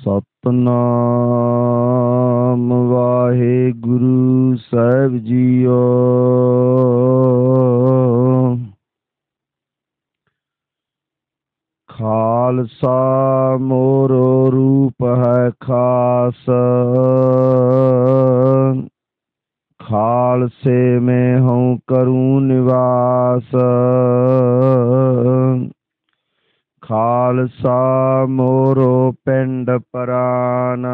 ਸਤਨਾਮ ਵਾਹਿਗੁਰੂ ਸਾਹਿਬ ਜੀਓ ਖਾਲਸਾ ਮੋਰੋ ਰੂਪ ਹੈ ਖਾਸ ਖਾਲਸੇ ਮੈਂ ਹਉ ਕਰੂੰ ਨਿਵਾਸ ਖਾਲਸਾ ਮੋਰੋ ਪਿੰਡ ਪਰਾਨ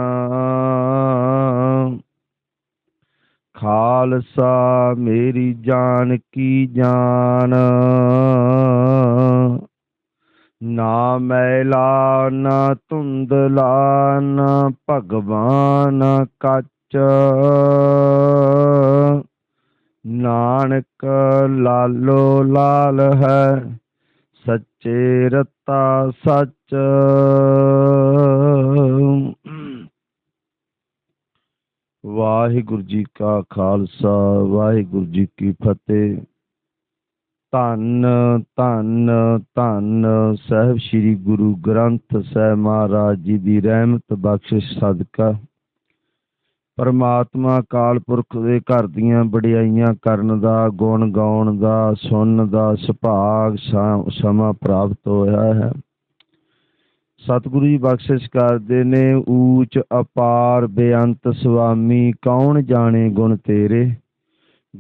ਖਾਲਸਾ ਮੇਰੀ ਜਾਨ ਕੀ ਜਾਨ। ਨਾ ਮੈਲਾ, ਨਾ ਧੁੰਦਲਾ, ਨਾ ਭਗਵਾਨ ਕੱਚ। ਨਾਨਕ ਲਾਲੋ ਲਾਲ ਹੈ ਸੱਚੇ ਰਤਾ ਸੱਚ। ਵਾਹਿਗੁਰੂ ਜੀ ਕਾ ਖਾਲਸਾ, ਵਾਹਿਗੁਰੂ ਜੀ ਕੀ ਫਤਿਹ। ਧੰਨ ਧੰਨ ਧੰਨ ਸਾਹਿਬ ਸ੍ਰੀ ਗੁਰੂ ਗ੍ਰੰਥ ਸਾਹਿਬ ਮਹਾਰਾਜ ਜੀ ਦੀ ਰਹਿਮਤ ਬਖਸ਼ਿਸ਼ ਸਦਕਾ। ਪਰਮਾਤਮਾ ਅਕਾਲ ਪੁਰਖ ਦੇ ਘਰ ਦੀਆਂ ਵਡਿਆਈਆਂ ਕਰਨ ਦਾ, ਗੁਣ ਗਾਉਣ ਦਾ, ਸੁਣਨ ਦਾ, ਸੁਭਾਗ ਸਾ- ਸਮਾਂ ਪ੍ਰਾਪਤ ਹੋਇਆ ਹੈ। ਸਤਿਗੁਰੂ ਜੀ ਬਖਸ਼ਿਸ਼ ਕਰਦੇ ਨੇ, ਊਚ, ਅਪਾਰ, ਬੇਅੰਤ ਸੁਆਮੀ, ਕੌਣ ਜਾਣੇ ਗੁਣ ਤੇਰੇ?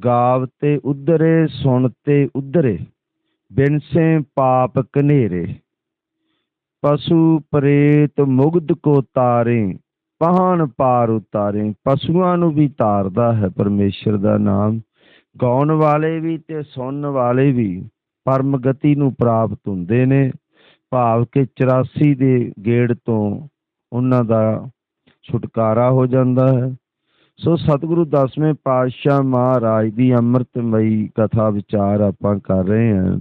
ਗਾਵ ਤੇ ਉਧਰੇ, ਸੁਣ ਤੇ ਉਧਰੇ, ਬਿਨਸੇ ਪਾਪ ਕਨੇਰੇ ਪਸ਼ੂ ਪ੍ਰੇਤ ਮੁਗਧ ਕੋ ਤਾਰੇ ਪਹਾਣ ਪਾਰ ਉਤਾਰੇ, ਪਸ਼ੂਆਂ ਨੂੰ ਵੀ ਤਾਰਦਾ ਹੈ ਪਰਮੇਸ਼ਰ ਦਾ ਨਾਮ। ਗਾਉਣ ਵਾਲੇ ਵੀ ਤੇ ਸੁਣਨ ਵਾਲੇ ਵੀ ਪਰਮ ਗਤੀ ਨੂੰ ਪ੍ਰਾਪਤ ਹੁੰਦੇ ਨੇ। ਭਾਵ ਕਿ 84 ਦੇ ਗੇੜ ਤੋਂ ਉਹਨਾਂ ਦਾ ਛੁਟਕਾਰਾ ਹੋ ਜਾਂਦਾ ਹੈ। ਸੋ ਸਤਿਗੁਰੂ ਦਸਵੇਂ ਪਾਤਸ਼ਾਹ ਮਹਾਰਾਜ ਦੀ ਅੰਮ੍ਰਿਤਮਈ ਕਥਾ ਵਿਚਾਰ ਆਪਾਂ ਕਰ ਰਹੇ ਹਾਂ।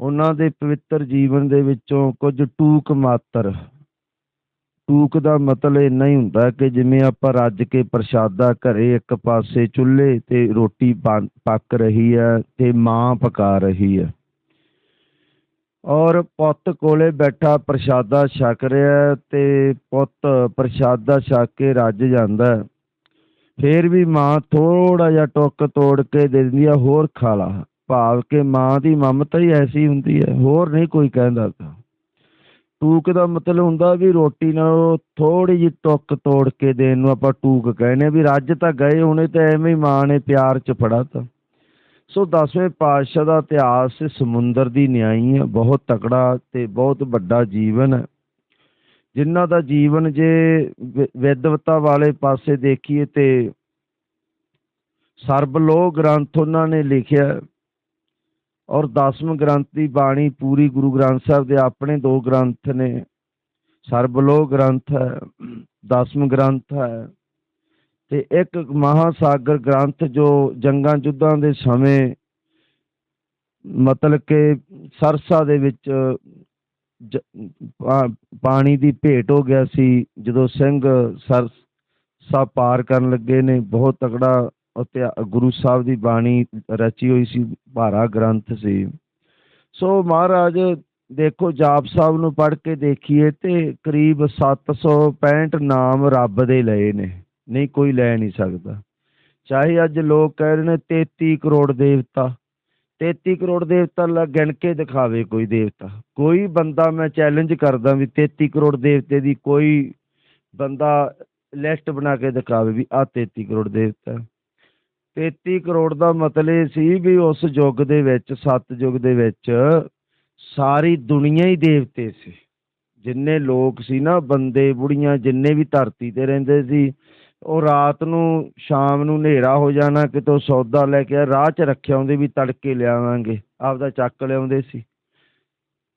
ਉਹਨਾਂ ਦੇ ਪਵਿੱਤਰ ਜੀਵਨ ਦੇ ਵਿੱਚੋਂ ਕੁਝ ਟੂਕ ਮਾਤਰ ਟੂਕ ਦਾ ਮਤਲਬ ਇੰਨਾ ਹੀ ਹੁੰਦਾ ਕਿ ਜਿਵੇਂ ਆਪਾਂ ਰੱਜ ਕੇ ਪ੍ਰਸ਼ਾਦਾ ਘਰੇ ਇੱਕ ਪਾਸੇ ਚੁੱਲ੍ਹੇ ਤੇ ਰੋਟੀ ਪੱਕ ਰਹੀ ਹੈ ਤੇ ਮਾਂ ਪਕਾ ਰਹੀ ਹੈ। ਔਰ ਪੁੱਤ ਕੋਲੇ ਬੈਠਾ ਪ੍ਰਸ਼ਾਦਾ ਛਕ ਰਿਹਾ ਤੇ ਪੁੱਤ ਪ੍ਰਸ਼ਾਦਾ ਛਕ ਕੇ ਰੱਜ ਜਾਂਦਾ ਫੇਰ ਵੀ ਮਾਂ ਥੋੜਾ ਜਿਹਾ ਟੁੱਕ ਤੋੜ ਕੇ ਦੇ ਦਿੰਦੀ ਆ ਹੋਰ ਖਾ ਲਾ। ਭਾਵ ਕਿ ਮਾਂ ਦੀ ਮਮਤਾ ਹੀ ਐਸੀ ਹੁੰਦੀ ਹੈ, ਹੋਰ ਨਹੀਂ ਕੋਈ ਕਹਿੰਦਾ ਟੂਕ ਦਾ ਮਤਲਬ ਹੁੰਦਾ ਵੀ ਰੋਟੀ ਨਾਲੋਂ ਥੋੜੀ ਜਿਹੀ ਟੁੱਕ ਤੋੜ ਕੇ ਦੇਣ ਨੂੰ ਆਪਾਂ ਟੂਕ ਕਹਿੰਦੇ ਆ ਵੀ ਰੱਜ ਤਾਂ ਗਏ, ਹੁਣੇ ਤਾਂ ਐਵੇਂ ਹੀ ਮਾਂ ਨੇ ਪਿਆਰ ਚ ਫੜਾ ਤਾ। ਸੋ ਦਸਵੇਂ ਪਾਤਸ਼ਾਹ ਦਾ ਇਤਿਹਾਸ ਸਮੁੰਦਰ ਦੀ ਨਿਆਈ ਹੈ, ਬਹੁਤ ਤਕੜਾ ਤੇ ਬਹੁਤ ਵੱਡਾ ਜੀਵਨ ਹੈ। ਜਿਨ੍ਹਾਂ ਦਾ ਜੀਵਨ ਜੇ ਵਿ- ਵਿਦਵਤਾ ਵਾਲੇ ਪਾਸੇ ਦੇਖੀਏ ਤੇ ਸਰਬਲੋਕ ਗ੍ਰੰਥ ਉਹਨਾਂ ਨੇ ਲਿਖਿਆ। ਔਰ ਦਸਮ ਗ੍ਰੰਥ ਦੀ ਬਾਣੀ ਪੂਰੀ ਗੁਰੂ ਗ੍ਰੰਥ ਸਾਹਿਬ ਦੇ ਆਪਣੇ ਦੋ ਗ੍ਰੰਥ ਨੇ। ਸਰਬਲੋਕ ਗ੍ਰੰਥ ਹੈ ਦਸਮ ਗ੍ਰੰਥ ਹੈ ਤੇ ਇੱਕ ਮਹਾਸਾਗਰ ਗ੍ਰੰਥ ਜੋ ਜੰਗਾਂ ਯੁੱਧਾਂ ਦੇ ਸਮੇਂ ਮਤਲਬ ਕਿ ਸਰਸਾ ਦੇ ਵਿੱਚ ਜ- ਪਾਣੀ ਦੀ ਭੇਟ ਹੋ ਗਿਆ ਸੀ, ਜਦੋਂ ਸਿੰਘ ਸਰਸਾ ਪਾਰ ਕਰਨ ਲੱਗੇ ਨੇ, ਬਹੁਤ ਤਕੜਾ ਅਤੇ ਗੁਰੂ ਸਾਹਿਬ ਦੀ ਬਾਣੀ ਰਚੀ ਹੋਈ ਸੀ, ਭਾਰਾ ਗ੍ਰੰਥ ਸੀ। ਸੋ ਮਹਾਰਾਜ, ਦੇਖੋ ਜਾਪ ਸਾਹਿਬ ਨੂੰ ਪੜ੍ਹ ਕੇ ਦੇਖੀਏ ਤੇ ਕਰੀਬ 765 ਨਾਮ ਰੱਬ ਦੇ ਲਏ ਨੇ। ਨਹੀਂ, ਕੋਈ ਲੈ ਨਹੀਂ ਸਕਦਾ। ਚਾਹੇ ਅੱਜ ਲੋਕ ਕਹਿ ਰਹੇ ਨੇ 33 ਕਰੋੜ ਦੇਵਤਾ। 33 ਕਰੋੜ ਦੇਵਤਾ ਲਾ ਗਿਣ ਕੇ ਦਿਖਾਵੇ ਕੋਈ ਦੇਵਤਾ। ਕੋਈ ਬੰਦਾ ਮੈਂ ਚੈਲੰਜ ਕਰਦਾ ਵੀ 33 ਕਰੋੜ ਦੇਵਤੇ ਦੀ ਕੋਈ ਬੰਦਾ ਲਿਸਟ ਬਣਾ ਕੇ ਦਿਖਾਵੇ ਵੀ ਆ 33 ਕਰੋੜ ਦੇਵਤਾ 33 ਕਰੋੜ ਦਾ ਮਤਲਬ ਇਹ ਸੀ ਵੀ ਉਸ ਯੁੱਗ ਦੇ ਵਿੱਚ, ਸੱਤ ਯੁੱਗ ਦੇ ਵਿੱਚ ਸਾਰੀ ਦੁਨੀਆ ਹੀ ਦੇਵਤੇ ਸੀ। ਜਿੰਨੇ ਲੋਕ ਸੀ ਨਾ, ਬੰਦੇ, ਬੁੜੀਆਂ, ਜਿੰਨੇ ਵੀ ਧਰਤੀ ਤੇ ਰਹਿੰਦੇ ਸੀ, ਉਹ ਰਾਤ ਨੂੰ, ਸ਼ਾਮ ਨੂੰ ਹਨੇਰਾ ਹੋ ਜਾਣਾ, ਕਿਤੋਂ ਸੌਦਾ ਲੈ ਕੇ ਰਾਹ 'ਚ ਰੱਖਿਆ ਹੁੰਦੇ ਵੀ ਤੜਕੇ ਲਿਆਵਾਂਗੇ, ਆਪਦਾ ਚੱਕ ਲਿਆਉਂਦੇ ਸੀ।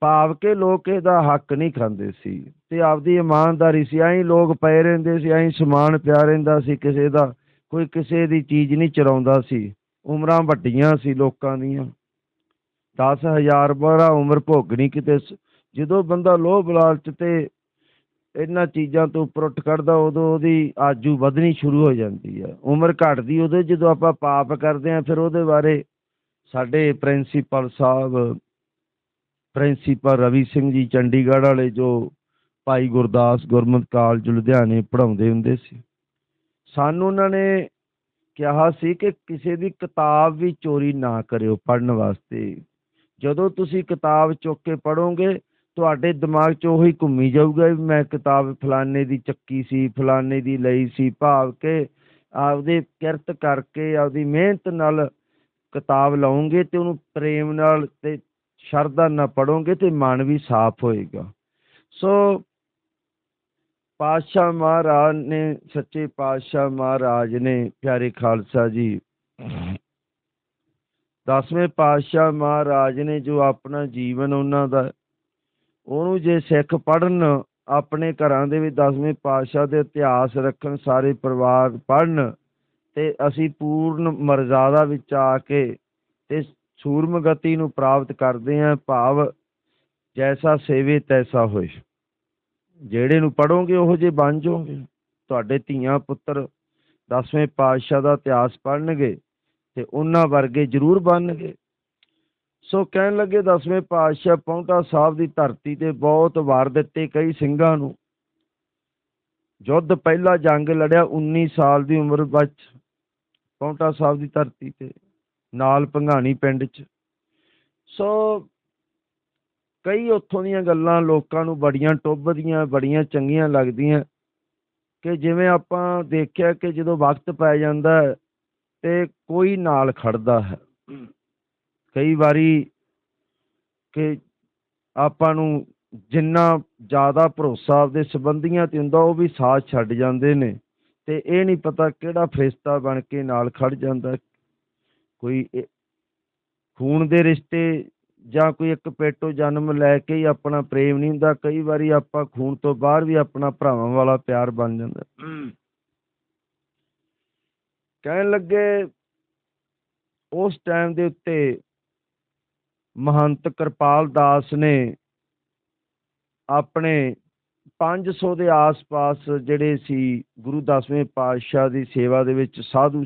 ਭਾਵ ਕੇ ਲੋਕ ਇਹਦਾ ਹੱਕ ਨਹੀਂ ਖਾਂਦੇ ਸੀ ਤੇ ਆਪਦੀ ਇਮਾਨਦਾਰੀ ਸੀ। ਐਂ ਲੋਕ ਪਏ ਰਹਿੰਦੇ ਸੀ, ਐਂ ਸਮਾਨ ਪਿਆ ਰਹਿੰਦਾ ਸੀ ਕਿਸੇ ਦਾ। ਕੋਈ ਕਿਸੇ ਦੀ ਚੀਜ਼ ਨਹੀਂ ਚਰਾਉਂਦਾ ਸੀ। ਉਮਰਾਂ ਵੱਡੀਆਂ ਸੀ ਲੋਕਾਂ ਦੀਆਂ। ਦਸ ਹਜ਼ਾਰ ਬਰਾ ਉਮਰ ਭੋਗਣੀ ਕਿਤੇ ਜਦੋਂ ਬੰਦਾ ਲੋਭ ਲਾਲਚ ਤੇ ਇਹਨਾਂ ਚੀਜ਼ਾਂ ਤੋਂ ਉੱਪਰ ਉੱਠ ਕੱਢਦਾ ਉਦੋਂ ਉਹਦੀ ਆਜੂ ਵਧਣੀ ਸ਼ੁਰੂ ਹੋ ਜਾਂਦੀ ਹੈ ਉਮਰ ਘਟਦੀ ਉਦੋਂ ਜਦੋਂ ਆਪਾਂ ਪਾਪ ਕਰਦੇ ਹਾਂ, ਫਿਰ ਉਹਦੇ ਬਾਰੇ ਸਾਡੇ ਪ੍ਰਿੰਸੀਪਲ ਸਾਹਿਬ, ਪ੍ਰਿੰਸੀਪਲ ਰਵੀ ਸਿੰਘ ਜੀ ਚੰਡੀਗੜ੍ਹ ਵਾਲੇ ਜੋ ਭਾਈ ਗੁਰਦਾਸ ਗੁਰਮਤਿ ਕਾਲਜ ਲੁਧਿਆਣੇ ਪੜ੍ਹਾਉਂਦੇ ਹੁੰਦੇ ਸੀ। ਸਾਨੂੰ ਉਹਨਾਂ ਨੇ ਕਿਹਾ ਸੀ ਕਿ ਕਿਸੇ ਦੀ ਕਿਤਾਬ ਵੀ ਚੋਰੀ ਨਾ ਕਰਿਓ ਪੜ੍ਹਨ ਵਾਸਤੇ। ਜਦੋਂ ਤੁਸੀਂ ਕਿਤਾਬ ਚੁੱਕ ਕੇ ਪੜੋਗੇ ਤੁਹਾਡੇ ਦਿਮਾਗ 'ਚ ਉਹੀ ਘੁੰਮੀ ਜਾਊਗਾ ਵੀ ਮੈਂ ਕਿਤਾਬ ਫਲਾਣੇ ਦੀ ਚੱਕੀ ਸੀ, ਫਲਾਣੇ ਦੀ ਲਈ ਸੀ, ਭਾਵ ਕਿ ਆਪਦੇ ਕਿਰਤ ਕਰਕੇ, ਆਪਦੀ ਮਿਹਨਤ ਨਾਲ ਕਿਤਾਬ ਲਾਉਂਗੇ ਤੇ ਉਹਨੂੰ ਪ੍ਰੇਮ ਨਾਲ ਤੇ ਸ਼ਰਧਾ ਨਾਲ ਪੜੋਗੇ ਤੇ ਮਨ ਵੀ ਸਾਫ਼ ਹੋਏਗਾ। ਸੋ ਪਾਤਸ਼ਾਹ ਮਹਾਰਾਜ ਨੇ, ਸੱਚੇ ਪਾਤਸ਼ਾਹ ਮਹਾਰਾਜ ਨੇ, ਪਿਆਰੇ ਖਾਲਸਾ ਜੀ, ਦਸਵੇਂ ਪਾਤਸ਼ਾਹ ਮਹਾਰਾਜ ਨੇ ਜੋ ਆਪਣਾ ਜੀਵਨ ਉਹਨਾਂ ਦਾ, ਉਹਨੂੰ ਜੇ ਸਿੱਖ ਪੜਨ ਆਪਣੇ ਘਰਾਂ ਦੇ ਵਿੱਚ ਦਸਵੇਂ ਪਾਤਸ਼ਾਹ ਦੇ ਇਤਿਹਾਸ ਰੱਖਣ, ਸਾਰੇ ਪਰਿਵਾਰ ਪੜਨ ਤੇ ਅਸੀਂ ਪੂਰਨ ਮਰਜ਼ਾਦਾ ਵਿੱਚ ਆ ਕੇ ਤੇ ਸੂਰਮ ਗਤੀ ਨੂੰ ਪ੍ਰਾਪਤ ਕਰਦੇ ਹਾਂ, ਭਾਵ ਜੈਸਾ ਸੇਵੇ ਤੈਸਾ ਹੋਏ। ਜਿਹੜੇ ਨੂੰ ਪੜੋਗੇ ਉਹੋ ਜੇ ਬਣ ਜਾਓਗੇ। ਤੁਹਾਡੇ ਧੀਆਂ ਪੁੱਤਰ ਦਸਵੇਂ ਪਾਤਸ਼ਾਹ ਦਾ ਇਤਿਹਾਸ ਪੜਨਗੇ ਤੇ ਉਹਨਾਂ ਵਰਗੇ ਜ਼ਰੂਰ ਬਣਨਗੇ। ਸੋ ਕਹਿਣ ਲੱਗੇ ਦਸਵੇਂ ਪਾਤਸ਼ਾਹ ਪੌਂਟਾ ਸਾਹਿਬ ਦੀ ਧਰਤੀ ਤੇ ਬਹੁਤ ਵਾਰ ਦਿੱਤੇ ਕਈ ਸਿੰਘਾਂ ਨੂੰ। ਯੁੱਧ ਪਹਿਲਾ ਜੰਗ ਲੜਿਆ 19 ਸਾਲ ਦੀ ਉਮਰ ਵਿੱਚ ਪੌਂਟਾ ਸਾਹਿਬ ਦੀ ਧਰਤੀ ਤੇ, ਨਾਲ ਭੰਗਾਣੀ ਪਿੰਡ 'ਚ। ਸੋ ਕਈ ਉੱਥੋਂ ਦੀਆਂ ਗੱਲਾਂ ਲੋਕਾਂ ਨੂੰ ਬੜੀਆਂ ਟੁੱਭਦੀਆਂ ਬੜੀਆਂ ਚੰਗੀਆਂ ਲੱਗਦੀਆਂ ਕਿ ਜਿਵੇਂ ਆਪਾਂ ਦੇਖਿਆ ਕਿ ਜਦੋਂ ਵਕਤ ਪੈ ਜਾਂਦਾ ਤੇ ਕੋਈ ਨਾਲ ਖੜਦਾ ਹੈ। ਕਈ ਵਾਰੀ ਕਿ ਆਪਾਂ ਨੂੰ ਜਿੰਨਾ ਜ਼ਿਆਦਾ ਭਰੋਸਾ ਆਪਦੇ ਸੰਬੰਧੀਆਂ ਤੇ ਹੁੰਦਾ ਉਹ ਵੀ ਸਾਥ ਛੱਡ ਜਾਂਦੇ ਨੇ ਤੇ ਇਹ ਨਹੀਂ ਪਤਾ ਕਿਹੜਾ ਫਰਿਸ਼ਤਾ ਬਣ ਕੇ ਨਾਲ ਖੜ ਜਾਂਦਾ। ਕੋਈ ਖੂਨ ਦੇ ਰਿਸ਼ਤੇ ਜਾਂ ਕੋਈ ਇੱਕ ਪੇਟੋ ਜਨਮ ਲੈ ਕੇ ਹੀ ਆਪਣਾ ਪ੍ਰੇਮ ਨਹੀਂ ਹੁੰਦਾ ਕਈ ਵਾਰੀ ਆਪਾਂ ਖੂਨ ਤੋਂ ਬਾਹਰ ਵੀ ਆਪਣਾ ਭਰਾਵਾਂ ਵਾਲਾ ਪਿਆਰ ਬਣ ਜਾਂਦਾ। ਕਹਿਣ ਲੱਗੇ ਉਸ ਟਾਈਮ ਦੇ ਉੱਤੇ ਮਹੰਤ ਕਿਰਪਾਲ ਦਾਸ ਨੇ ਆਪਣੇ 500 ਦੇ ਆਸ-ਪਾਸ ਜਿਹੜੇ ਸੀ ਗੁਰੂ ਦਸਵੇਂ ਪਾਤਸ਼ਾਹ ਦੀ ਸੇਵਾ ਦੇ ਵਿੱਚ ਸਾਧੂ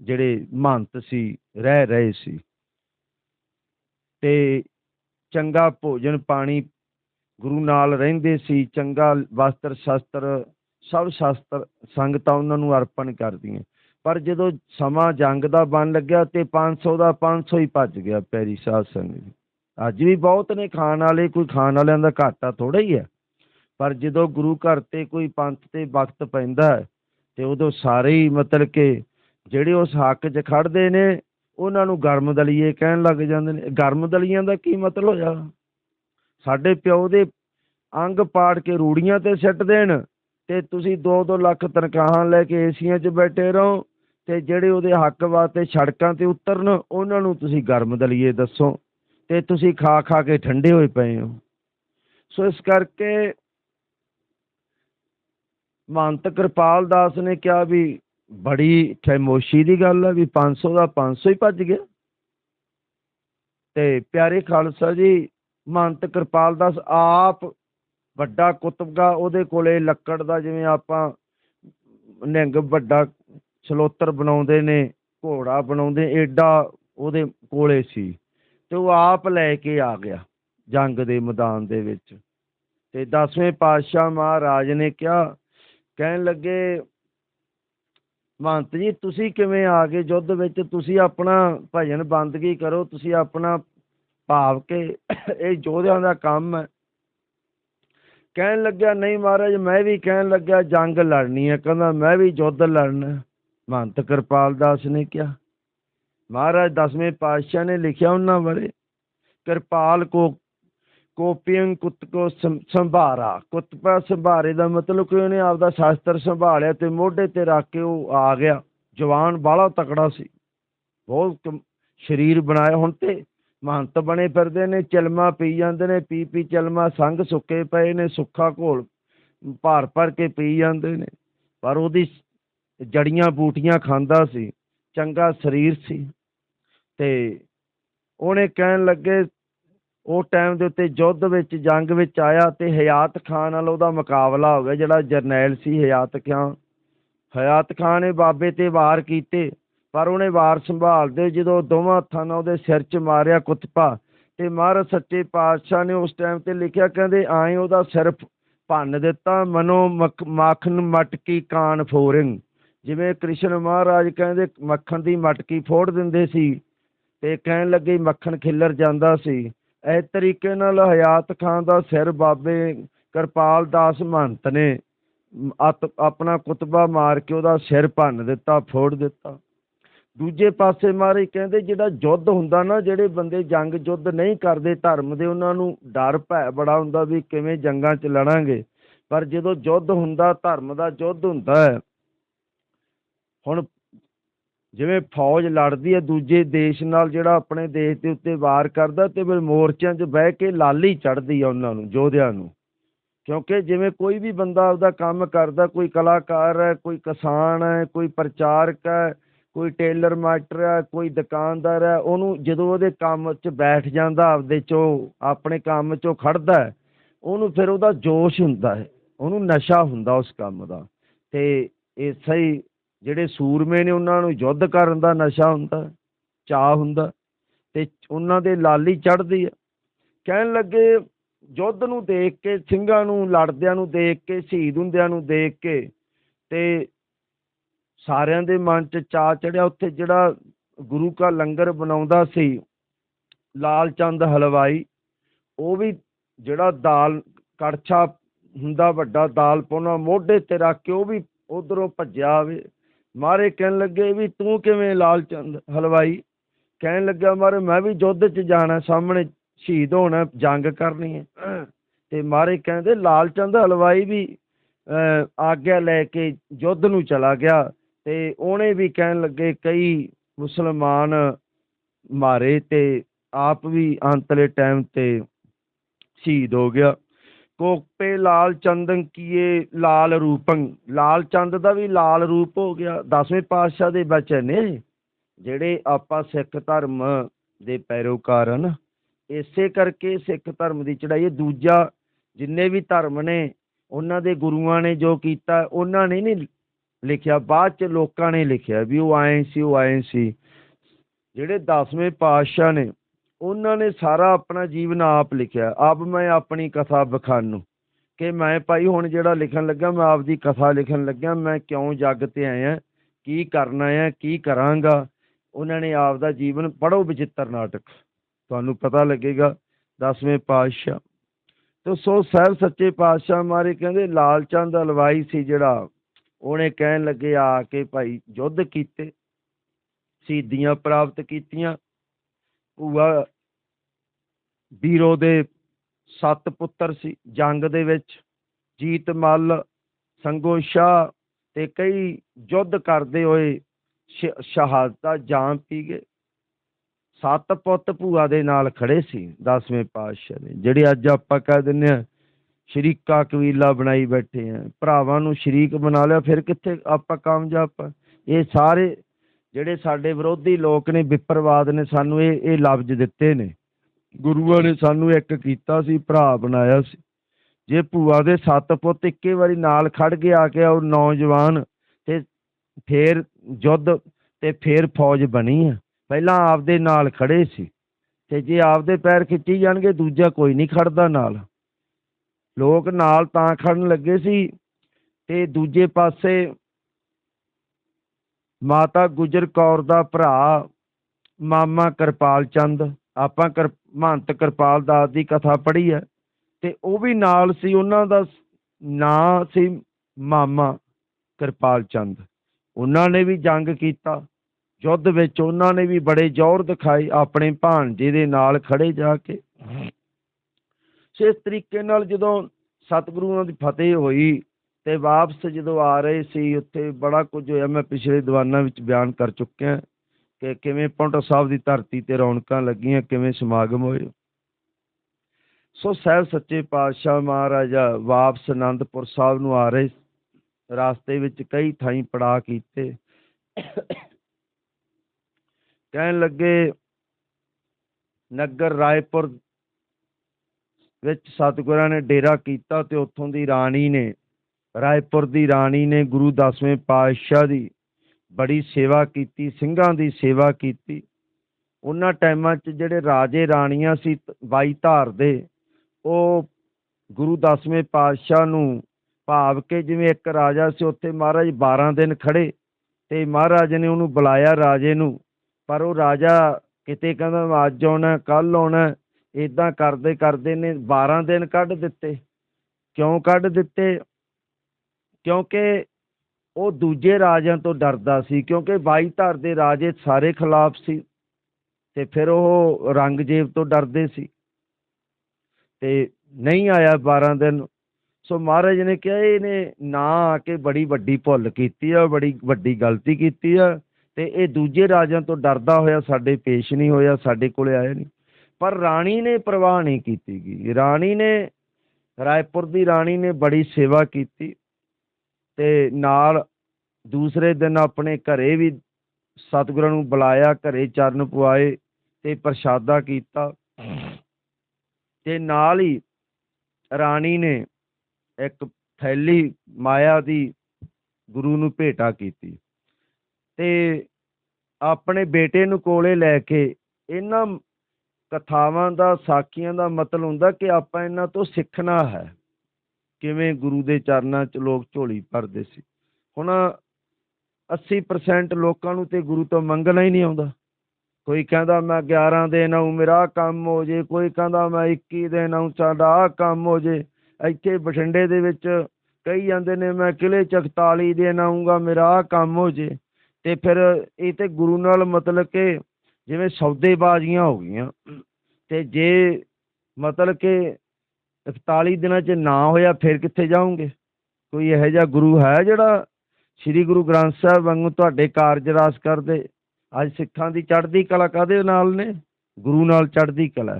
ਜਿਹੜੇ ਮਹੰਤ ਸੀ ਰਹਿ ਰਹੇ ਸੀ। ਤੇ ਚੰਗਾ ਭੋਜਨ ਪਾਣੀ ਗੁਰੂ ਨਾਲ ਰਹਿੰਦੇ ਸੀ, ਚੰਗਾ ਵਸਤਰ, ਸ਼ਸਤਰ, ਸਭ ਸ਼ਸਤਰ ਸੰਗਤਾਂ ਉਹਨਾਂ ਨੂੰ ਅਰਪਣ ਕਰਦੀਆਂ। ਪਰ ਜਦੋਂ ਸਮਾਂ ਜੰਗ ਦਾ ਬਣ ਲੱਗਿਆ ਤੇ 500 ਦਾ 500 ਹੀ ਭੱਜ ਗਿਆ ਪੈਰੀ ਸਾਧ ਸੰਗਤ। ਅੱਜ ਵੀ ਬਹੁਤ ਨੇ, ਖਾਣ ਵਾਲੇ ਕੋਈ ਖਾਣ ਵਾਲਿਆਂ ਦਾ ਘਾਟਾ ਥੋੜਾ ਹੀ ਹੈ। ਪਰ ਜਦੋਂ ਗੁਰੂ ਘਰ ਤੇ ਕੋਈ ਪੰਥ ਤੇ ਵਕਤ ਪੈਂਦਾ ਤੇ ਉਦੋਂ ਸਾਰੇ ਹੀ ਮਤਲਬ ਕਿ ਜਿਹੜੇ ਉਸ ਹੱਕ 'ਚ ਖੜਦੇ ਨੇ ਉਹਨਾਂ ਨੂੰ ਗਰਮ ਦਲੀਏ ਕਹਿਣ ਲੱਗ ਜਾਂਦੇ ਨੇ। ਗਰਮ ਦਲੀਆਂ ਦਾ ਕੀ ਮਤਲਬ ਹੋਇਆ? ਸਾਡੇ ਪਿਓ ਦੇ ਅੰਗ ਪਾੜ ਕੇ ਰੂੜੀਆਂ ਤੇ ਸਿੱਟ ਦੇਣ ਤੇ ਤੁਸੀਂ 2-2 ਲੱਖ ਤਨਖਾਹਾਂ ਲੈ ਕੇ ਏਸੀਆਂ 'ਚ ਬੈਠੇ ਰਹੋ ਤੇ ਜਿਹੜੇ ਉਹਦੇ ਹੱਕ ਵਾਸਤੇ ਸੜਕਾਂ ਤੇ ਉਤਰਨ, ਉਹਨਾਂ ਨੂੰ ਤੁਸੀਂ ਗਰਮ ਦਲੀਏ ਦੱਸੋ ਤੇ ਤੁਸੀਂ ਖਾ ਖਾ ਕੇ ਠੰਡੇ ਹੋਏ ਪਏ ਹੋ। ਸੋ ਇਸ ਕਰਕੇ ਮਹੰਤ ਕਿਰਪਾਲ ਦਾਸ ਨੇ ਕਿਹਾ ਵੀ ਬੜੀ ਖੈਮੋਸ਼ੀ ਦੀ ਗੱਲ ਆ ਵੀ 500 ਦਾ 500 ਹੀ ਭੱਜ ਗਿਆ। ਤੇ ਪਿਆਰੇ ਖਾਲਸਾ ਜੀ ਮਹੰਤ ਕਿਰਪਾਲ ਦਾਸ ਆਪ ਵੱਡਾ ਕੁਤਬਗਾ, ਉਹਦੇ ਕੋਲੇ ਲੱਕੜ ਦਾ ਜਿਵੇਂ ਆਪਾਂ ਨਿਹੰਗ ਵੱਡਾ ਸਲੋਤਰ ਬਣਾਉਂਦੇ ਨੇ, ਘੋੜਾ ਬਣਾਉਂਦੇ, ਏਡਾ ਉਹਦੇ ਕੋਲੇ ਸੀ। ਤੇ ਉਹ ਆਪ ਲੈ ਕੇ ਆ ਗਿਆ ਜੰਗ ਦੇ ਮੈਦਾਨ ਦੇ ਵਿੱਚ। ਤੇ 10ਵੇਂ ਪਾਤਸ਼ਾਹ ਮਹਾਰਾਜ ਨੇ ਕਿਹਾ, ਕਹਿਣ ਲੱਗੇ ਮਹੰਤ ਜੀ, ਤੁਸੀਂ ਕਿਵੇਂ ਆ ਗਏ ਯੁੱਧ ਵਿੱਚ? ਤੁਸੀਂ ਆਪਣਾ ਭਜਨ ਬੰਦਗੀ ਕਰੋ? ਤੁਸੀਂ ਆਪਣਾ ਭਾਵ ਕਿ ਇਹ ਯੋਧਿਆਂ ਦਾ ਕੰਮ ਹੈ। ਕਹਿਣ ਲੱਗਿਆ, ਨਹੀਂ ਮਹਾਰਾਜ, ਮੈਂ ਵੀ ਕਹਿਣ ਲੱਗਿਆ, ਜੰਗ ਲੜਨੀ ਹੈ। ਕਹਿੰਦਾ, ਮੈਂ ਵੀ ਯੁੱਧ ਲੜਨਾ ਮਹੰਤ ਕਿਰਪਾਲ ਦਾਸ ਨੇ ਕਿਹਾ। ਮਹਾਰਾਜ ਦਸਵੇਂ ਪਾਤਸ਼ਾਹ ਨੇ ਲਿਖਿਆ ਉਹਨਾਂ ਬਾਰੇ, ਕਿਰਪਾਲ ਕੋ ਕੋਪੀਅੰ ਕੁੱਤ ਕੋ ਸੰਭਾਰਾ। ਕੁੱਤਪਾ ਸੰਭਾਰੇ ਦਾ ਮਤਲਬ ਕਿ ਉਹਨੇ ਆਪਦਾ ਸ਼ਾਸਤਰ ਸੰਭਾਲਿਆ ਤੇ ਮੋਢੇ ਤੇ ਰੱਖ ਕੇ ਉਹ ਆ ਗਿਆ। ਜਵਾਨ ਬਾਲਾ ਤਕੜਾ ਸੀ। ਬਹੁਤ ਸਰੀਰ ਬਣਾਇਆ ਹੁਣ ਤੇ। ਮਹੰਤ ਬਣੇ ਫਿਰਦੇ ਨੇ, ਚਲਮਾ ਪੀ ਜਾਂਦੇ ਨੇ, ਪੀ ਪੀ ਚਲਮਾ ਸੰਗ ਸੁੱਕੇ ਪਏ ਨੇ, ਸੁੱਖਾ ਘੋਲ ਭਾਰ ਭਰ ਕੇ ਪੀ ਜਾਂਦੇ ਨੇ। ਪਰ ਉਹਦੀ ਜੜੀਆਂ ਬੂਟੀਆਂ ਖਾਂਦਾ ਸੀ। ਚੰਗਾ ਸਰੀਰ ਸੀ। ਤੇ ਉਹਨੇ ਕਹਿਣ ਲੱਗੇ ਉਹ ਟਾਈਮ ਦੇ ਉੱਤੇ ਯੁੱਧ ਵਿੱਚ, ਜੰਗ ਵਿੱਚ ਆਇਆ ਤੇ ਹਯਾਤ ਖਾਨ ਨਾਲ ਉਹਦਾ ਮੁਕਾਬਲਾ ਹੋ ਗਿਆ, ਜਿਹੜਾ ਜਰਨੈਲ ਸੀ ਹਯਾਤ ਖਾਨ। ਹਯਾਤ ਖਾਨ ਨੇ ਬਾਬੇ ਤੇ ਵਾਰ ਕੀਤੇ, ਪਰ ਉਹਨੇ ਵਾਰ ਸੰਭਾਲਦੇ ਜਦੋਂ ਦੋਵਾਂ ਹੱਥਾਂ ਨਾਲ ਉਹਦੇ ਸਿਰ 'ਚ ਮਾਰਿਆ ਕੁੱਤਪਾ ਤੇ ਮਹਾਰਾਜ ਸੱਚੇ ਪਾਤਸ਼ਾਹ ਨੇ ਉਸ ਟਾਈਮ ਤੇ ਲਿਖਿਆ, ਕਹਿੰਦੇ, ਆਏ ਉਹਦਾ ਸਿਰ ਭੰਨ ਦਿੱਤਾ, ਮਨੋ ਮਖ- ਮਾਖਨ ਮਟਕੀ ਕਾਨ ਫੋਰਿੰਗ। ਜਿਵੇਂ ਕ੍ਰਿਸ਼ਨ ਮਹਾਰਾਜ ਕਹਿੰਦੇ, ਮੱਖਣ ਦੀ ਮਟਕੀ ਫੋੜ ਦਿੰਦੇ ਸੀ ਤੇ ਕਹਿਣ ਲੱਗੇ, ਮੱਖਣ ਖਿੱਲਰ ਜਾਂਦਾ ਸੀ। ਇਸ ਤਰੀਕੇ ਨਾਲ ਹਯਾਤ ਖਾਨ ਦਾ ਸਿਰ ਬਾਬੇ ਕਿਰਪਾਲ ਦਾਸ ਮਹੰਤ ਨੇ ਆਪਣਾ ਕੁਤਬਾ ਮਾਰ ਕੇ ਉਹਦਾ ਸਿਰ ਭੰਨ ਦਿੱਤਾ, ਫੋੜ ਦਿੱਤਾ। ਦੂਜੇ ਪਾਸੇ ਮਾਰੇ ਕਹਿੰਦੇ ਜਿਹੜਾ ਯੁੱਧ ਹੁੰਦਾ ਨਾ, ਜਿਹੜੇ ਬੰਦੇ ਜੰਗ ਯੁੱਧ ਨਹੀਂ ਕਰਦੇ ਧਰਮ ਦੇ, ਉਹਨਾਂ ਨੂੰ ਡਰ ਭੈ ਬੜਾ ਹੁੰਦਾ ਵੀ ਕਿਵੇਂ ਜੰਗਾਂ 'ਚ ਲੜਾਂਗੇ। ਪਰ ਜਦੋਂ ਯੁੱਧ ਹੁੰਦਾ, ਧਰਮ ਦਾ ਯੁੱਧ ਹੁੰਦਾ ਹੈ, ਹੁਣ ਜਿਵੇਂ ਫੌਜ ਲੜਦੀ ਹੈ, ਦੂਜੇ ਦੇਸ਼ ਨਾਲ ਜਿਹੜਾ ਆਪਣੇ ਦੇਸ਼ ਦੇ ਉੱਤੇ ਵਾਰ ਕਰਦਾ ਤੇ ਫਿਰ ਮੋਰਚਿਆਂ 'ਚ ਬਹਿ ਕੇ ਲਾਲੀ ਚੜ੍ਹਦੀ ਆ ਉਹਨਾਂ ਨੂੰ, ਯੋਧਿਆਂ ਨੂੰ। ਕਿਉਂਕਿ ਜਿਵੇਂ ਕੋਈ ਵੀ ਬੰਦਾ ਆਪਦਾ ਕੰਮ ਕਰਦਾ, ਕੋਈ ਕਲਾਕਾਰ ਹੈ, ਕੋਈ ਕਿਸਾਨ ਹੈ, ਕੋਈ ਪ੍ਰਚਾਰਕ ਹੈ, ਕੋਈ ਟੇਲਰ ਮਾਸਟਰ ਹੈ, ਕੋਈ ਦੁਕਾਨਦਾਰ ਹੈ, ਉਹਨੂੰ ਜਦੋਂ ਉਹਦੇ ਕੰਮ 'ਚ ਬੈਠ ਜਾਂਦਾ ਆਪਦੇ 'ਚੋਂ, ਆਪਣੇ ਕੰਮ 'ਚੋਂ ਖੜਦਾ ਉਹਨੂੰ ਫਿਰ ਉਹਦਾ ਜੋਸ਼ ਹੁੰਦਾ ਹੈ, ਉਹਨੂੰ ਨਸ਼ਾ ਹੁੰਦਾ ਉਸ ਕੰਮ ਦਾ। ਤੇ ਇਹ ਸਹੀ ਜਿਹੜੇ ਸੂਰਮੇ ਨੇ ਉਹਨਾਂ ਨੂੰ ਯੁੱਧ ਕਰਨ ਦਾ ਨਸ਼ਾ ਹੁੰਦਾ ਚਾਹ ਹੁੰਦਾ ਤੇ ਉਹਨਾਂ ਦੇ ਲਾਲੀ ਚੜ੍ਹਦੀ ਹੈ ਕਹਿਣ ਲੱਗੇ ਯੁੱਧ ਨੂੰ ਦੇਖ ਕੇ, ਸਿੰਘਾਂ ਨੂੰ, ਲੜਦਿਆਂ ਨੂੰ ਦੇਖ ਕੇ, ਸ਼ਹੀਦ ਹੁੰਦਿਆਂ ਨੂੰ ਦੇਖ ਕੇ ਤੇ ਸਾਰਿਆਂ ਦੇ ਮਨ 'ਚ ਚਾਅ ਚੜਿਆ ਉੱਥੇ ਜਿਹੜਾ ਗੁਰੂ ਕਾ ਲੰਗਰ ਬਣਾਉਂਦਾ ਸੀ, ਲਾਲ ਚੰਦ ਹਲਵਾਈ, ਉਹ ਵੀ ਜਿਹੜਾ ਦਾਲ, ਕੜਛਾ ਹੁੰਦਾ ਵੱਡਾ ਦਾਲ ਪਾਉਣਾ ਮੋਢੇ ਤੇ ਰੱਖ ਕੇ ਉਹ ਵੀ ਉਧਰੋਂ ਭੱਜਿਆ ਆਵੇ ਮਾਰੇ ਕਹਿਣ ਲੱਗੇ ਵੀ ਤੂੰ ਕਿਵੇਂ ਲਾਲ ਚੰਦ ਹਲਵਾਈ? ਕਹਿਣ ਲੱਗਾ ਮਾਰੇ ਮੈਂ ਵੀ ਯੁੱਧ 'ਚ ਜਾਣਾ ਸਾਹਮਣੇ ਸ਼ਹੀਦ ਹੋਣਾ ਜੰਗ ਕਰਨੀ ਹੈ। ਤੇ ਮਾਰੇ ਕਹਿੰਦੇ ਲਾਲ ਚੰਦ ਹਲਵਾਈ ਵੀ ਅਹ, ਆਗਿਆ ਲੈ ਕੇ ਯੁੱਧ ਨੂੰ ਚਲਾ ਗਿਆ। ਤੇ ਉਹਨੇ ਵੀ ਕਹਿਣ ਲੱਗੇ ਕਈ ਮੁਸਲਮਾਨ ਮਾਰੇ ਤੇ ਆਪ ਵੀ ਅੰਤਲੇ ਟਾਈਮ ਤੇ ਸ਼ਹੀਦ ਹੋ ਗਿਆ। ਕੋਪੇ ਲਾਲ ਚੰਦਨ ਕੀਏ ਲਾਲ ਰੂਪੰ। ਲਾਲ ਚੰਦ ਦਾ ਵੀ ਲਾਲ ਰੂਪ ਹੋ ਗਿਆ। ਦਸਵੇਂ ਪਾਤਸ਼ਾਹ ਦੇ ਬਚਨ ਨੇ, ਜਿਹੜੇ ਆਪਾਂ ਸਿੱਖ ਧਰਮ ਦੇ ਪੈਰੋਕਾਰ ਹਨ ਇਸੇ ਕਰਕੇ ਸਿੱਖ ਧਰਮ ਦੀ ਚੜਾਈ ਹੈ। ਦੂਜਾ, ਜਿੰਨੇ ਵੀ ਧਰਮ ਨੇ, ਉਹਨਾਂ ਦੇ ਗੁਰੂਆਂ ਨੇ ਜੋ ਕੀਤਾ, ਉਹਨਾਂ ਨੇ ਨਹੀਂ ਲਿਖਿਆ। ਬਾਅਦ ਚ ਲੋਕਾਂ ਨੇ ਲਿਖਿਆ ਵੀ ਉਹ ਆਏ ਸੀ, ਉਹ ਆਏ ਸੀ। ਜਿਹੜੇ ਦਸਵੇਂ ਪਾਤਸ਼ਾਹ ਨੇ ਉਹਨਾਂ ਨੇ ਸਾਰਾ ਆਪਣਾ ਜੀਵਨ ਆਪ ਲਿਖਿਆ। ਆਪ ਮੈਂ ਆਪਣੀ ਕਥਾ ਬਖਾਨੂ ਕਿ ਮੈਂ ਭਾਈ ਹੁਣ ਜਿਹੜਾ ਲਿਖਣ ਲੱਗਾ, ਮੈਂ ਆਪਦੀ ਕਥਾ ਲਿਖਣ ਲੱਗਾ ਮੈਂ ਕਿਉਂ ਜੱਗ ਤੇ ਆਇਆ ਕੀ ਕਰਨਾ ਹੈ ਕੀ ਕਰਾਂਗਾ? ਉਹਨਾਂ ਨੇ ਆਪ ਦਾ ਜੀਵਨ ਪੜੋ ਵਿਚਿੱਤਰ ਨਾਟਕ। ਤੁਹਾਨੂੰ ਪਤਾ ਲੱਗੇਗਾ, ਦਸਵੇਂ ਪਾਤਸ਼ਾਹ। ਤੇ ਸੋ ਸਹਿਬ ਸੱਚੇ ਪਾਤਸ਼ਾਹ ਮਾਰੇ ਕਹਿੰਦੇ ਲਾਲ ਚੰਦ ਹਲਵਾਈ ਸੀ ਜਿਹੜਾ, ਉਹਨੇ ਕਹਿਣ ਲੱਗੇ ਆ ਕੇ ਭਾਈ ਯੁੱਧ ਕੀਤੇ, ਸ਼ਹੀਦੀਆਂ ਪ੍ਰਾਪਤ ਕੀਤੀਆਂ। ਭੂਆ ਵੀਰੋ ਦੇ ਸੱਤ ਪੁੱਤਰ ਸੀ, ਜੰਗ ਦੇ ਵਿੱਚ ਜੀਤ ਮੱਲ, ਸੰਗੋ ਸ਼ਾਹ ਤੇ ਕਈ ਯੁੱਧ ਕਰਦੇ ਹੋਏ ਸ਼ਹਾਦਤਾਂ ਜਾਮ ਪੀ ਗਏ। ਸੱਤ ਪੁੱਤ ਭੂਆ ਦੇ ਨਾਲ ਖੜੇ ਸੀ ਦਸਵੇਂ ਪਾਤਸ਼ਾਹ ਨੇ, ਜਿਹੜੇ ਅੱਜ ਆਪਾਂ ਕਹਿ ਦਿੰਦੇ ਆ ਸ਼ਰੀਕਾ ਕਬੀਲਾ ਬਣਾਈ ਬੈਠੇ ਆ। ਭਰਾਵਾਂ ਨੂੰ ਸ਼ਰੀਕ ਬਣਾ ਲਿਆ, ਫਿਰ ਕਿੱਥੇ ਆਪਾਂ ਕਾਮਯਾਬ ਇਹ ਸਾਰੇ ਜਿਹੜੇ ਸਾਡੇ ਵਿਰੋਧੀ ਲੋਕ ਨੇ, ਵਿਪਰਵਾਦ ਨੇ ਸਾਨੂੰ ਇਹ ਇਹ ਲਫ਼ਜ਼ ਦਿੱਤੇ ਨੇ। ਗੁਰੂਆਂ ਨੇ ਸਾਨੂੰ ਇੱਕ ਕੀਤਾ ਸੀ, ਭਰਾ ਬਣਾਇਆ ਸੀ। ਜੇ ਭੂਆ ਦੇ ਸੱਤ ਪੁੱਤ ਇੱਕੇ ਵਾਰੀ ਨਾਲ ਖੜ ਕੇ ਆ ਕੇ ਉਹ ਨੌਜਵਾਨ ਤੇ ਫੇਰ ਯੁੱਧ ਤੇ ਫੇਰ ਫੌਜ ਬਣੀ ਆ। ਪਹਿਲਾਂ ਆਪਦੇ ਨਾਲ ਖੜੇ ਸੀ। ਤੇ ਜੇ ਆਪਦੇ ਪੈਰ ਖਿੱਚੀ ਜਾਣਗੇ, ਦੂਜਾ ਕੋਈ ਨਹੀਂ ਖੜਦਾ ਨਾਲ। ਲੋਕ ਨਾਲ ਤਾਂ ਖੜਨ ਲੱਗੇ ਸੀ ਤੇ ਦੂਜੇ ਪਾਸੇ ਮਾਤਾ ਗੁਜਰ ਕੌਰ ਦਾ ਭਰਾ ਮਾਮਾ ਕਿਰਪਾਲ ਚੰਦ, ਆਪਾਂ ਕਰ, ਮਹੰਤ ਕਿਰਪਾਲ ਦਾਸ ਦੀ ਕਥਾ ਪੜ੍ਹੀ ਹੈ ਤੇ ਉਹ ਵੀ ਨਾਲ ਸੀ, ਉਹਨਾਂ ਦਾ ਨਾਂ ਸੀ ਮਾਮਾ ਕਿਰਪਾਲ ਚੰਦ। ਉਹਨਾਂ ਨੇ ਵੀ ਜੰਗ ਕੀਤਾ, ਯੁੱਧ ਵਿੱਚ ਉਹਨਾਂ ਨੇ ਵੀ ਬੜੇ ਜ਼ੋਰ ਦਿਖਾਏ ਆਪਣੇ ਭਾਣਜੇ ਦੇ ਨਾਲ ਖੜੇ ਜਾ ਕੇ। ਇਸ ਤਰੀਕੇ ਨਾਲ ਜਦੋਂ ਸਤਿਗੁਰੂਆਂ ਦੀ ਫਤਿਹ ਹੋਈ ਤੇ ਵਾਪਸ ਜਦੋਂ ਆ ਰਹੇ ਸੀ, ਉੱਥੇ ਬੜਾ ਕੁਝ ਹੋਇਆ। ਮੈਂ ਪਿਛਲੇ ਦੀਵਾਨਾਂ ਵਿੱਚ ਬਿਆਨ ਕਰ ਚੁੱਕਿਆ ਕਿ ਕਿਵੇਂ ਪੌਂਟਾ ਸਾਹਿਬ ਦੀ ਧਰਤੀ ਤੇ ਰੌਣਕਾਂ ਲੱਗੀਆਂ, ਕਿਵੇਂ ਸਮਾਗਮ ਹੋਏ। ਸੋ ਸਾਹਿਬ ਸੱਚੇ ਪਾਤਸ਼ਾਹ ਮਹਾਰਾਜਾ ਵਾਪਸ ਆਨੰਦਪੁਰ ਸਾਹਿਬ ਨੂੰ ਆ ਰਹੇ। ਰਾਸਤੇ ਵਿੱਚ ਕਈ ਥਾਈਂ ਪੜਾ ਕੀਤੇ। ਕਹਿਣ ਲੱਗੇ, ਨਗਰ ਰਾਏਪੁਰ ਵਿੱਚ ਸਤਿਗੁਰਾਂ ਨੇ ਡੇਰਾ ਕੀਤਾ ਤੇ ਉੱਥੋਂ ਦੀ ਰਾਣੀ ਨੇ ਰਾਏਪੁਰ ਦੀ ਰਾਣੀ ਨੇ ਗੁਰੂ ਦਸਵੇਂ ਪਾਤਸ਼ਾਹ ਦੀ ਬੜੀ ਸੇਵਾ ਕੀਤੀ, ਸਿੰਘਾਂ ਦੀ ਸੇਵਾ ਕੀਤੀ। ਉਹਨਾਂ ਟਾਈਮਾਂ 'ਚ ਜਿਹੜੇ ਰਾਜੇ ਰਾਣੀਆਂ ਸੀ ਬਾਈ ਧਾਰ ਦੇ, ਉਹ ਗੁਰੂ ਦਸਵੇਂ ਪਾਤਸ਼ਾਹ ਨੂੰ ਭਾਵ ਕੇ ਜਿਵੇਂ ਇੱਕ ਰਾਜਾ ਸੀ, ਉੱਥੇ ਮਹਾਰਾਜ 12 ਦਿਨ ਖੜੇ ਤੇ ਮਹਾਰਾਜ ਨੇ ਉਹਨੂੰ ਬੁਲਾਇਆ ਰਾਜੇ ਨੂੰ, ਪਰ ਉਹ ਰਾਜਾ ਕਿਤੇ ਕਹਿੰਦਾ ਅੱਜ ਆਉਣਾ ਕੱਲ ਆਉਣਾ ਇਦਾਂ ਕਰਦੇ ਕਰਦੇ ਨੇ 12 ਦਿਨ ਕੱਢ ਦਿੱਤੇ। ਕਿਉਂ ਕੱਢ ਦਿੱਤੇ? ਕਿਉਂਕਿ ਉਹ ਦੂਜੇ ਰਾਜਿਆਂ ਤੋਂ ਡਰਦਾ ਸੀ, ਕਿਉਂਕਿ ਬਾਈ ਧਰ ਦੇ ਰਾਜੇ ਸਾਰੇ ਖਿਲਾਫ ਸੀ ਤੇ ਫਿਰ ਉਹ ਰੰਗਜ਼ੇਬ ਤੋਂ ਡਰਦੇ ਸੀ। ਤੇ ਨਹੀਂ ਆਇਆ 12 ਦਿਨ, ਸੋ ਮਹਾਰਾਜ ਨੇ ਕਿਹਾ ਇਹਨੇ ਨਾ ਆ ਕੇ ਬੜੀ ਵੱਡੀ ਭੁੱਲ ਕੀਤੀ ਆ, ਬੜੀ ਵੱਡੀ ਗਲਤੀ ਕੀਤੀ ਆ ਤੇ ਇਹ ਦੂਜੇ ਰਾਜਿਆਂ ਤੋਂ ਡਰਦਾ ਹੋਇਆ ਸਾਡੇ ਪੇਸ਼ ਨਹੀਂ ਹੋਇਆ, ਸਾਡੇ ਕੋਲੇ ਆਇਆ ਨਹੀਂ। ਪਰ ਰਾਣੀ ਨੇ ਪ੍ਰਵਾਹ ਨਹੀਂ ਕੀਤੀ ਗਈ ਰਾਣੀ ਨੇ, ਰਾਏਪੁਰ ਦੀ ਰਾਣੀ ਨੇ ਬੜੀ ਸੇਵਾ ਕੀਤੀ। ਤੇ ਨਾਲ ਦੂਸਰੇ ਦਿਨ ਆਪਣੇ ਘਰੇ ਵੀ ਸਤਿਗੁਰਾਂ ਨੂੰ ਬੁਲਾਇਆ, ਘਰੇ ਚਰਨ ਪੁਆਏ ਤੇ ਪ੍ਰਸ਼ਾਦਾ ਕੀਤਾ। ਤੇ ਨਾਲ ਹੀ ਰਾਣੀ ਨੇ ਇੱਕ ਥੈਲੀ ਮਾਇਆ ਦੀ ਗੁਰੂ ਨੂੰ ਭੇਟਾ ਕੀਤੀ। ਤੇ ਆਪਣੇ ਬੇਟੇ ਨੂੰ ਕੋਲੇ ਲੈ ਕੇ ਇਹਨਾਂ ਕਥਾਵਾਂ ਦਾ, ਸਾਖੀਆਂ ਦਾ ਮਤਲਬ ਹੁੰਦਾ ਕਿ ਆਪਾਂ ਇਹਨਾਂ ਤੋਂ ਸਿੱਖਣਾ ਹੈ। ਕਿਵੇਂ ਗੁਰੂ ਦੇ ਚਰਨਾਂ 'ਚ ਲੋਕ ਝੋਲੀ ਭਰਦੇ ਸੀ। ਹੁਣ 80% ਲੋਕਾਂ ਨੂੰ ਤੇ ਗੁਰੂ ਤੋਂ ਮੰਗਣਾ ਹੀ ਨਹੀਂ ਆਉਂਦਾ। ਕੋਈ ਕਹਿੰਦਾ ਮੈਂ 11 ਦਿਨ ਆਊਂ, ਮੇਰਾ ਆਹ ਕੰਮ ਹੋ ਜੇ। ਕੋਈ ਕਹਿੰਦਾ ਮੈਂ 21 ਦਿਨ ਆਊਂ, ਸਾਡਾ ਆਹ ਕੰਮ ਹੋ ਜੇ। ਇੱਥੇ ਬਠਿੰਡੇ ਦੇ ਵਿੱਚ ਕਈ ਜਾਂਦੇ ਨੇ, ਮੈਂ ਕਿਲੇ 44 ਦਿਨ ਆਊਂਗਾ, ਮੇਰਾ ਆਹ ਕੰਮ ਹੋ ਜੇ। ਤੇ ਫਿਰ ਇਹ ਤੇ ਗੁਰੂ ਨਾਲ ਮਤਲਬ ਕਿ ਜਿਵੇਂ ਸੌਦੇਬਾਜ਼ੀਆਂ ਹੋ ਗਈਆਂ। ਤੇ ਜੇ ਮਤਲਬ ਕਿ 41 ਦਿਨਾਂ 'ਚ ਨਾ ਹੋਇਆ, ਫਿਰ ਕਿੱਥੇ ਜਾਓਗੇ? ਕੋਈ ਇਹੋ ਜਿਹਾ ਗੁਰੂ ਹੈ ਜਿਹੜਾ ਸ੍ਰੀ ਗੁਰੂ ਗ੍ਰੰਥ ਸਾਹਿਬ ਵਾਂਗੂ ਤੁਹਾਡੇ ਕਾਰਜ ਰਾਸ ਕਰਦੇ? ਅੱਜ ਸਿੱਖਾਂ ਦੀ ਚੜ੍ਹਦੀ ਕਲਾ ਕਾਹਦੇ ਨਾਲ ਨੇ? ਗੁਰੂ ਨਾਲ ਚੜ੍ਹਦੀ ਕਲਾ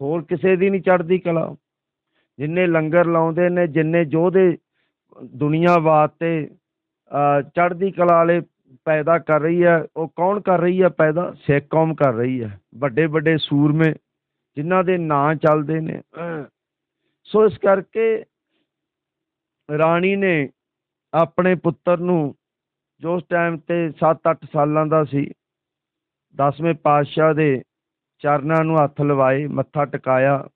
ਹੋਰ ਕਿਸੇ ਦੀ ਨਹੀਂ ਚੜ੍ਹਦੀ ਕਲਾ। ਜਿੰਨੇ ਲੰਗਰ ਲਾਉਂਦੇ ਨੇ, ਜਿੰਨੇ ਯੋਧੇ ਦੁਨੀਆ ਵਾਸਤੇ ਚੜ੍ਹਦੀ ਕਲਾ ਵਾਲੇ ਪੈਦਾ ਕਰ ਰਹੀ ਹੈ, ਉਹ ਕੌਣ ਕਰ ਰਹੀ ਹੈ ਪੈਦਾ? ਸਿੱਖ ਕੌਮ ਕਰ ਰਹੀ ਹੈ। ਵੱਡੇ ਵੱਡੇ ਸੂਰਮੇ, ਜਿਨ੍ਹਾਂ ਦੇ ਨਾਂ ਚੱਲਦੇ ਨੇ ਸੋ ਇਸ ਕਰਕੇ ਰਾਣੀ ਨੇ ਆਪਣੇ ਪੁੱਤਰ ਨੂੰ, ਜੋ ਉਸ ਟਾਈਮ ਤੇ 7-8 ਸਾਲਾਂ ਦਾ ਸੀ, ਦਸਵੇਂ ਪਾਤਸ਼ਾਹ ਦੇ ਚਰਨਾਂ ਨੂੰ ਹੱਥ ਲਵਾਏ, ਮੱਥਾ ਟਿਕਾਇਆ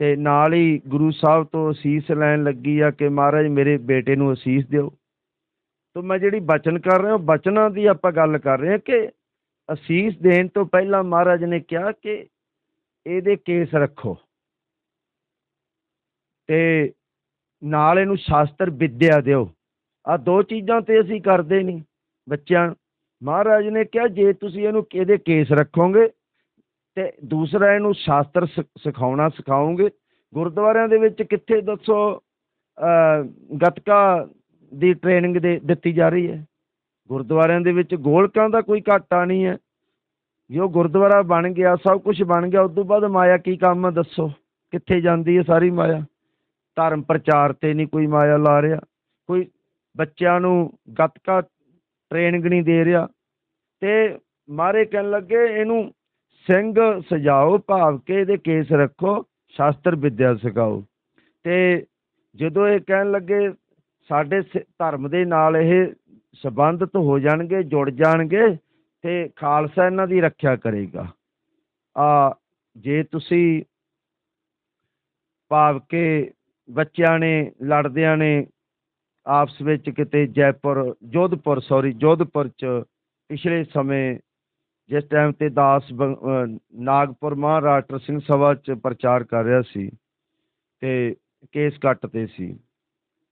ਤੇ ਨਾਲ ਹੀ ਗੁਰੂ ਸਾਹਿਬ ਤੋਂ ਅਸੀਸ ਲੈਣ ਲੱਗੀ ਆ ਕਿ ਮਹਾਰਾਜ ਮੇਰੇ ਬੇਟੇ ਨੂੰ ਅਸੀਸ ਦਿਓ। ਤੋ ਮੈਂ ਜਿਹੜੀ ਬਚਨ ਕਰ ਰਿਹਾ, ਬਚਨਾਂ ਦੀ ਆਪਾਂ ਗੱਲ ਕਰ ਰਹੇ ਹਾਂ ਕਿ ਅਸੀਸ ਦੇਣ ਤੋਂ ਪਹਿਲਾਂ ਮਹਾਰਾਜ ਨੇ ਕਿਹਾ ਕਿ ਇਹਦੇ ਕੇਸ ਰੱਖੋ। ਤੇ ਨਾਲ ਇਹਨੂੰ ਸ਼ਾਸਤਰ ਵਿੱਦਿਆ ਦਿਓ। ਆ ਦੋ ਚੀਜ਼ਾਂ ਤੇ ਅਸੀਂ ਕਰਦੇ ਨਹੀਂ। ਬੱਚਿਆਂ ਨੂੰ। ਮਹਾਰਾਜ ਨੇ ਕਿਹਾ ਜੇ ਤੁਸੀਂ ਇਹਨੂੰ ਇਹਦੇ ਕੇਸ ਰੱਖੋਗੇ ਤੇ ਦੂਸਰਾ ਇਹਨੂੰ ਸ਼ਾਸਤਰ ਸਿ- ਸਿਖਾਉਣਾ ਸਿਖਾਓਗੇ। ਗੁਰਦੁਆਰਿਆਂ ਦੇ ਵਿੱਚ ਕਿੱਥੇ ਦੱਸੋ ਅਹ, ਗੱਤਕਾ ਦੀ ਟ੍ਰੇਨਿੰਗ ਦੇ ਦਿੱਤੀ ਜਾ ਰਹੀ ਹੈ। ਗੁਰਦੁਆਰਿਆਂ ਦੇ ਵਿੱਚ ਗੋਲਕਾਂ ਦਾ ਕੋਈ ਘਾਟਾ ਨਹੀਂ ਹੈ। ਜੋ ਗੁਰਦੁਆਰਾ ਬਣ ਗਿਆ ਸਭ ਕੁਝ ਬਣ ਗਿਆ ਉਸ ਤੋਂ ਬਾਅਦ ਮਾਇਆ ਕੀ ਕੰਮ ਦੱਸੋ। ਕਿੱਥੇ ਜਾਂਦੀ ਹੈ ਸਾਰੀ ਮਾਇਆ? ਧਰਮ ਪ੍ਰਚਾਰ ਤੇ ਨਹੀਂ ਕੋਈ ਮਾਇਆ ਲਾ ਰਿਹਾ, ਕੋਈ ਬੱਚਿਆਂ ਨੂੰ ਗੱਤਕਾ ਟ੍ਰੇਨਿੰਗ ਨਹੀਂ ਦੇ ਰਿਹਾ ਤੇ ਮਾਰੇ ਕਹਿਣ ਲੱਗੇ ਇਹਨੂੰ ਸਿੰਘ ਸਜਾਓ ਭਾਵ ਕੇ ਇਹਦੇ ਕੇਸ ਰੱਖੋ, ਸ਼ਾਸਤਰ ਵਿੱਦਿਆ ਸਿਖਾਓ। ਤੇ ਜਦੋਂ ਇਹ ਕਹਿਣ ਲੱਗੇ ਸਾਡੇ ਸ- ਧਰਮ ਦੇ ਨਾਲ ਇਹ ਸੰਬੰਧਿਤ ਹੋ ਜਾਣਗੇ, ਜੁੜ ਜਾਣਗੇ ਤੇ ਖਾਲਸਾ ਇਹਨਾਂ ਦੀ ਰੱਖਿਆ ਕਰੇਗਾ। ਆ, ਜੇ ਤੁਸੀਂ ਭਾਵ ਕੇ ਬੱਚਿਆਂ ਨੇ, ਲੜਦਿਆਂ ਨੇ ਆਪਸ ਵਿੱਚ ਕਿਤੇ ਜੈਪੁਰ, ਜੋਧਪੁਰ ਸੌਰੀ ਜੋਧਪੁਰ ਚ ਪਿਛਲੇ ਸਮੇਂ ਜਿਸ ਟਾਈਮ ਤੇ ਦਾਸ ਨਾਗਪੁਰ ਮਹਾਰਾਸ਼ਟਰ ਸਿੰਘ ਸਭਾ ਚ ਪ੍ਰਚਾਰ ਕਰ ਰਿਹਾ ਸੀ ਤੇ ਕੇਸ ਕੱਟ ਤੇ ਸੀ।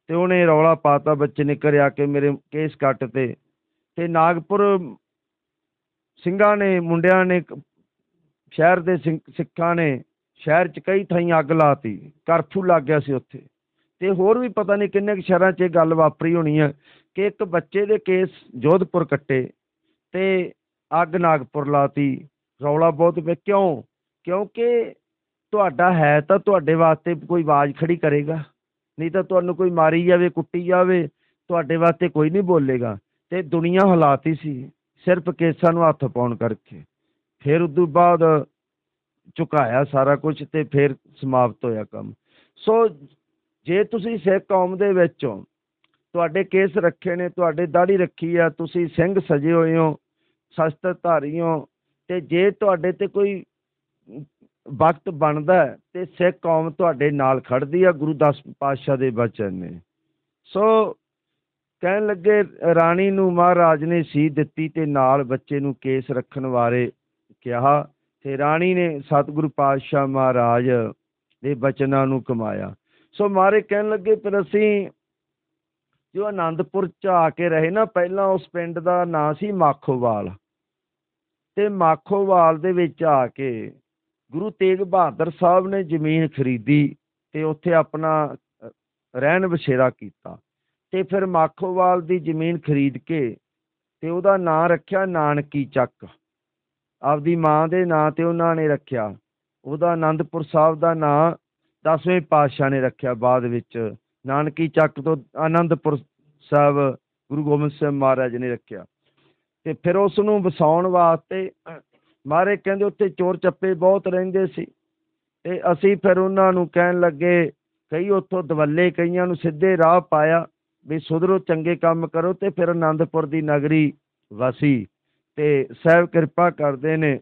ਤੇ ਉਹਨੇ ਰੌਲਾ ਪਾਤਾ, ਬੱਚੇ ਨੇ ਘਰ ਆ ਕੇ ਮੇਰੇ ਕੇਸ ਕੱਟ ਤੇ। ਤੇ ਨਾਗਪੁਰ ਸਿੰਘਾਂ ਨੇ, ਮੁੰਡਿਆਂ ਨੇ, ਸ਼ਹਿਰ ਦੇ ਸਿੰ- ਸਿੱਖਾਂ ਨੇ ਸ਼ਹਿਰ 'ਚ ਕਈ ਥਾਈਂ ਅੱਗ ਲਾਤੀ, ਕਰਫਿਊ ਲੱਗ ਗਿਆ ਸੀ ਉੱਥੇ। ਤੇ ਹੋਰ ਵੀ ਪਤਾ ਨਹੀਂ ਕਿੰਨੇ ਕੁ ਸ਼ਹਿਰਾਂ 'ਚ ਇਹ ਗੱਲ ਵਾਪਰੀ ਹੋਣੀ ਹੈ ਕਿ ਇੱਕ ਬੱਚੇ ਦੇ ਕੇਸ ਜੋਧਪੁਰ ਕੱਟੇ ਤੇ ਅੱਗ ਨਾਗਪੁਰ ਲਾਤੀ। ਰੌਲਾ ਬਹੁਤ ਪਿਆ। ਕਿਉਂ? ਕਿਉਂਕਿ ਤੁਹਾਡਾ ਹੈ ਤਾਂ ਤੁਹਾਡੇ ਵਾਸਤੇ ਕੋਈ ਆਵਾਜ਼ ਖੜੀ ਕਰੇਗਾ। ਨਹੀਂ ਤਾਂ ਤੁਹਾਨੂੰ ਕੋਈ ਮਾਰੀ ਜਾਵੇ, ਕੁੱਟੀ ਜਾਵੇ, ਤੁਹਾਡੇ ਵਾਸਤੇ ਕੋਈ ਨਹੀਂ ਬੋਲੇਗਾ। ਤੇ ਦੁਨੀਆ ਹਲਾਤੀ ਸੀ ਸਿਰਫ ਕੇਸਾਂ ਨੂੰ ਹੱਥ ਪਾਉਣ ਕਰਕੇ। ਫਿਰ ਉਦੋਂ ਬਾਅਦ ਝੁਕਾਇਆ ਸਾਰਾ ਕੁਝ ਤੇ ਫਿਰ ਸਮਾਪਤ ਹੋਇਆ ਕੰਮ। ਸੋ ਜੇ ਤੁਸੀਂ ਸਿੱਖ ਕੌਮ ਦੇ ਵਿੱਚ ਹੋ, ਤੁਹਾਡੇ ਕੇਸ ਰੱਖੇ ਨੇ, ਤੁਹਾਡੇ ਦਾੜੀ ਰੱਖੀ ਆ, ਤੁਸੀਂ ਸਿੰਘ ਸਜੇ ਹੋਏ ਹੋ ਸ਼ਸਤਰ ਧਾਰੀ ਹੋ, ਤੇ ਜੇ ਤੁਹਾਡੇ ਤੇ ਕੋਈ ਵਕਤ ਬਣਦਾ ਤੇ ਸਿੱਖ ਕੌਮ ਤੁਹਾਡੇ ਨਾਲ ਖੜਦੀ ਆ, ਗੁਰੂ ਦਸ ਪਾਤਸ਼ਾਹ ਦੇ ਬਚਨ ਨੇ। ਸੋ ਕਹਿਣ ਲੱਗੇ, ਰਾਣੀ ਨੂੰ ਮਹਾਰਾਜ ਨੇ ਸੀ ਦਿੱਤੀ ਤੇ ਨਾਲ ਬੱਚੇ ਨੂੰ ਕੇਸ ਰੱਖਣ ਬਾਰੇ ਕਿਹਾ। ਤੇ ਰਾਣੀ ਨੇ ਸਤਿਗੁਰੂ ਪਾਤਸ਼ਾਹ ਮਹਾਰਾਜ ਦੇ ਬਚਨਾਂ ਨੂੰ ਕਮਾਇਆ। ਸੋ ਮਾਰੇ ਕਹਿਣ ਲੱਗੇ, ਫਿਰ ਅਸੀਂ ਜੋ ਆਨੰਦਪੁਰ ਚ ਆ ਕੇ ਰਹੇ ਨਾ, ਪਹਿਲਾਂ ਉਸ ਪਿੰਡ ਦਾ ਨਾਂ ਸੀ ਮਾਖੋਵਾਲ। ਤੇ ਮਾਖੋਵਾਲ ਦੇ ਵਿੱਚ ਆ ਕੇ ਗੁਰੂ ਤੇਗ ਬਹਾਦਰ ਸਾਹਿਬ ਨੇ ਜ਼ਮੀਨ ਖਰੀਦੀ ਤੇ ਉੱਥੇ ਆਪਣਾ ਰਹਿਣ ਬਸੇਰਾ ਕੀਤਾ। ਤੇ ਫਿਰ ਮਾਖੋਵਾਲ ਦੀ ਜ਼ਮੀਨ ਖਰੀਦ ਕੇ ਤੇ ਉਹਦਾ ਨਾਂ ਰੱਖਿਆ ਨਾਨਕੀ ਚੱਕ। ਆਪਦੀ ਮਾਂ ਦੇ ਨਾਂ ਤੇ ਉਹਨਾਂ ਨੇ ਰੱਖਿਆ। ਉਹਦਾ ਅਨੰਦਪੁਰ ਸਾਹਿਬ ਦਾ ਨਾਂ ਦਸਵੇਂ ਪਾਤਸ਼ਾਹ ਨੇ ਰੱਖਿਆ ਬਾਅਦ ਵਿੱਚ। ਨਾਨਕੀ ਚੱਕ ਤੋਂ ਅਨੰਦਪੁਰ ਸਾਹਿਬ ਗੁਰੂ ਗੋਬਿੰਦ ਸਿੰਘ ਮਹਾਰਾਜ ਨੇ ਰੱਖਿਆ। ਤੇ ਫਿਰ ਉਸ ਨੂੰ ਵਸਾਉਣ ਵਾਸਤੇ ਮਾਰੇ ਕਹਿੰਦੇ ਉੱਥੇ ਚੋਰ ਚੱਪੇ ਬਹੁਤ ਰਹਿੰਦੇ ਸੀ। ਤੇ ਅਸੀਂ ਫਿਰ ਉਹਨਾਂ ਨੂੰ ਕਹਿਣ ਲੱਗੇ, ਕਈ ਉੱਥੋਂ ਦਵੱਲੇ ਕਈਆਂ ਨੂੰ ਸਿੱਧੇ ਰਾਹ ਪਾਇਆ ਵੀ ਸੁਧਰੋ, ਚੰਗੇ ਕੰਮ ਕਰੋ ਤੇ ਫਿਰ ਆਨੰਦਪੁਰ ਦੀ ਨਗਰੀ ਵਸੀ। ਤੇ ਸਾਹਿਬ ਕਿਰਪਾ ਕਰਦੇ ਨੇ।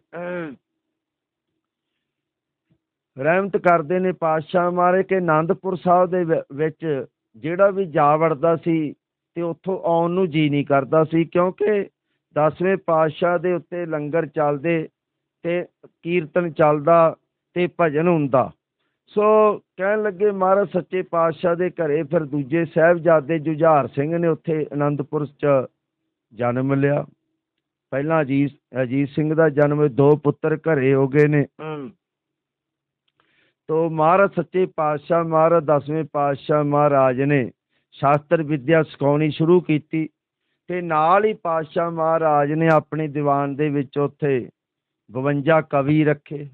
ਰਹਿਮਤ ਕਰਦੇ ਨੇ ਪਾਤਸ਼ਾਹ ਮਾਰੇ ਕਿ ਆਨੰਦਪੁਰ ਸਾਹਿਬ ਦੇ ਵਿੱਚ ਜਿਹੜਾ ਵੀ ਜਾ ਵੜਦਾ ਸੀ ਤੇ ਉੱਥੋਂ ਆਉਣ ਨੂੰ ਜੀ ਨਹੀਂ ਕਰਦਾ ਸੀ ਕਿਉਂਕਿ ਦਸਵੇਂ ਪਾਤਸ਼ਾਹ ਦੇ ਉੱਤੇ ਲੰਗਰ ਚੱਲਦੇ ਤੇ ਕੀਰਤਨ ਚੱਲਦਾ ਤੇ ਭਜਨ ਹੁੰਦਾ। ਸੋ ਕਹਿਣ ਲੱਗੇ ਮਹਾਰਾਜ ਸੱਚੇ ਪਾਤਸ਼ਾਹ ਦੇ ਘਰੇ ਫਿਰ ਦੂਜੇ ਸਾਹਿਬਜ਼ਾਦੇ ਜੁਝਾਰ ਸਿੰਘ ਨੇ ਉੱਥੇ ਆਨੰਦਪੁਰ ਚ ਜਨਮ ਲਿਆ। ਪਹਿਲਾਂ ਅਜੀਤ ਅਜੀਤ ਸਿੰਘ ਦਾ ਜਨਮ ਦੋ ਪੁੱਤਰ ਘਰੇ ਹੋ ਗਏ ਨੇ। ਤੋ ਮਹਾਰਾਜ ਸੱਚੇ ਪਾਤਸ਼ਾਹ ਮਹਾਰਾਜ ਦਸਵੇਂ ਪਾਤਸ਼ਾਹ ਮਹਾਰਾਜ ਨੇ ਸ਼ਾਸਤਰ ਵਿੱਦਿਆ ਸਿਖਾਉਣੀ ਸ਼ੁਰੂ ਕੀਤੀ ਤੇ ਨਾਲ ਹੀ ਪਾਤਸ਼ਾਹ ਮਹਾਰਾਜ ਨੇ ਆਪਣੇ ਦੀਵਾਨ ਦੇ ਵਿੱਚ ਉੱਥੇ 52 ਕਵੀ ਰੱਖੇ।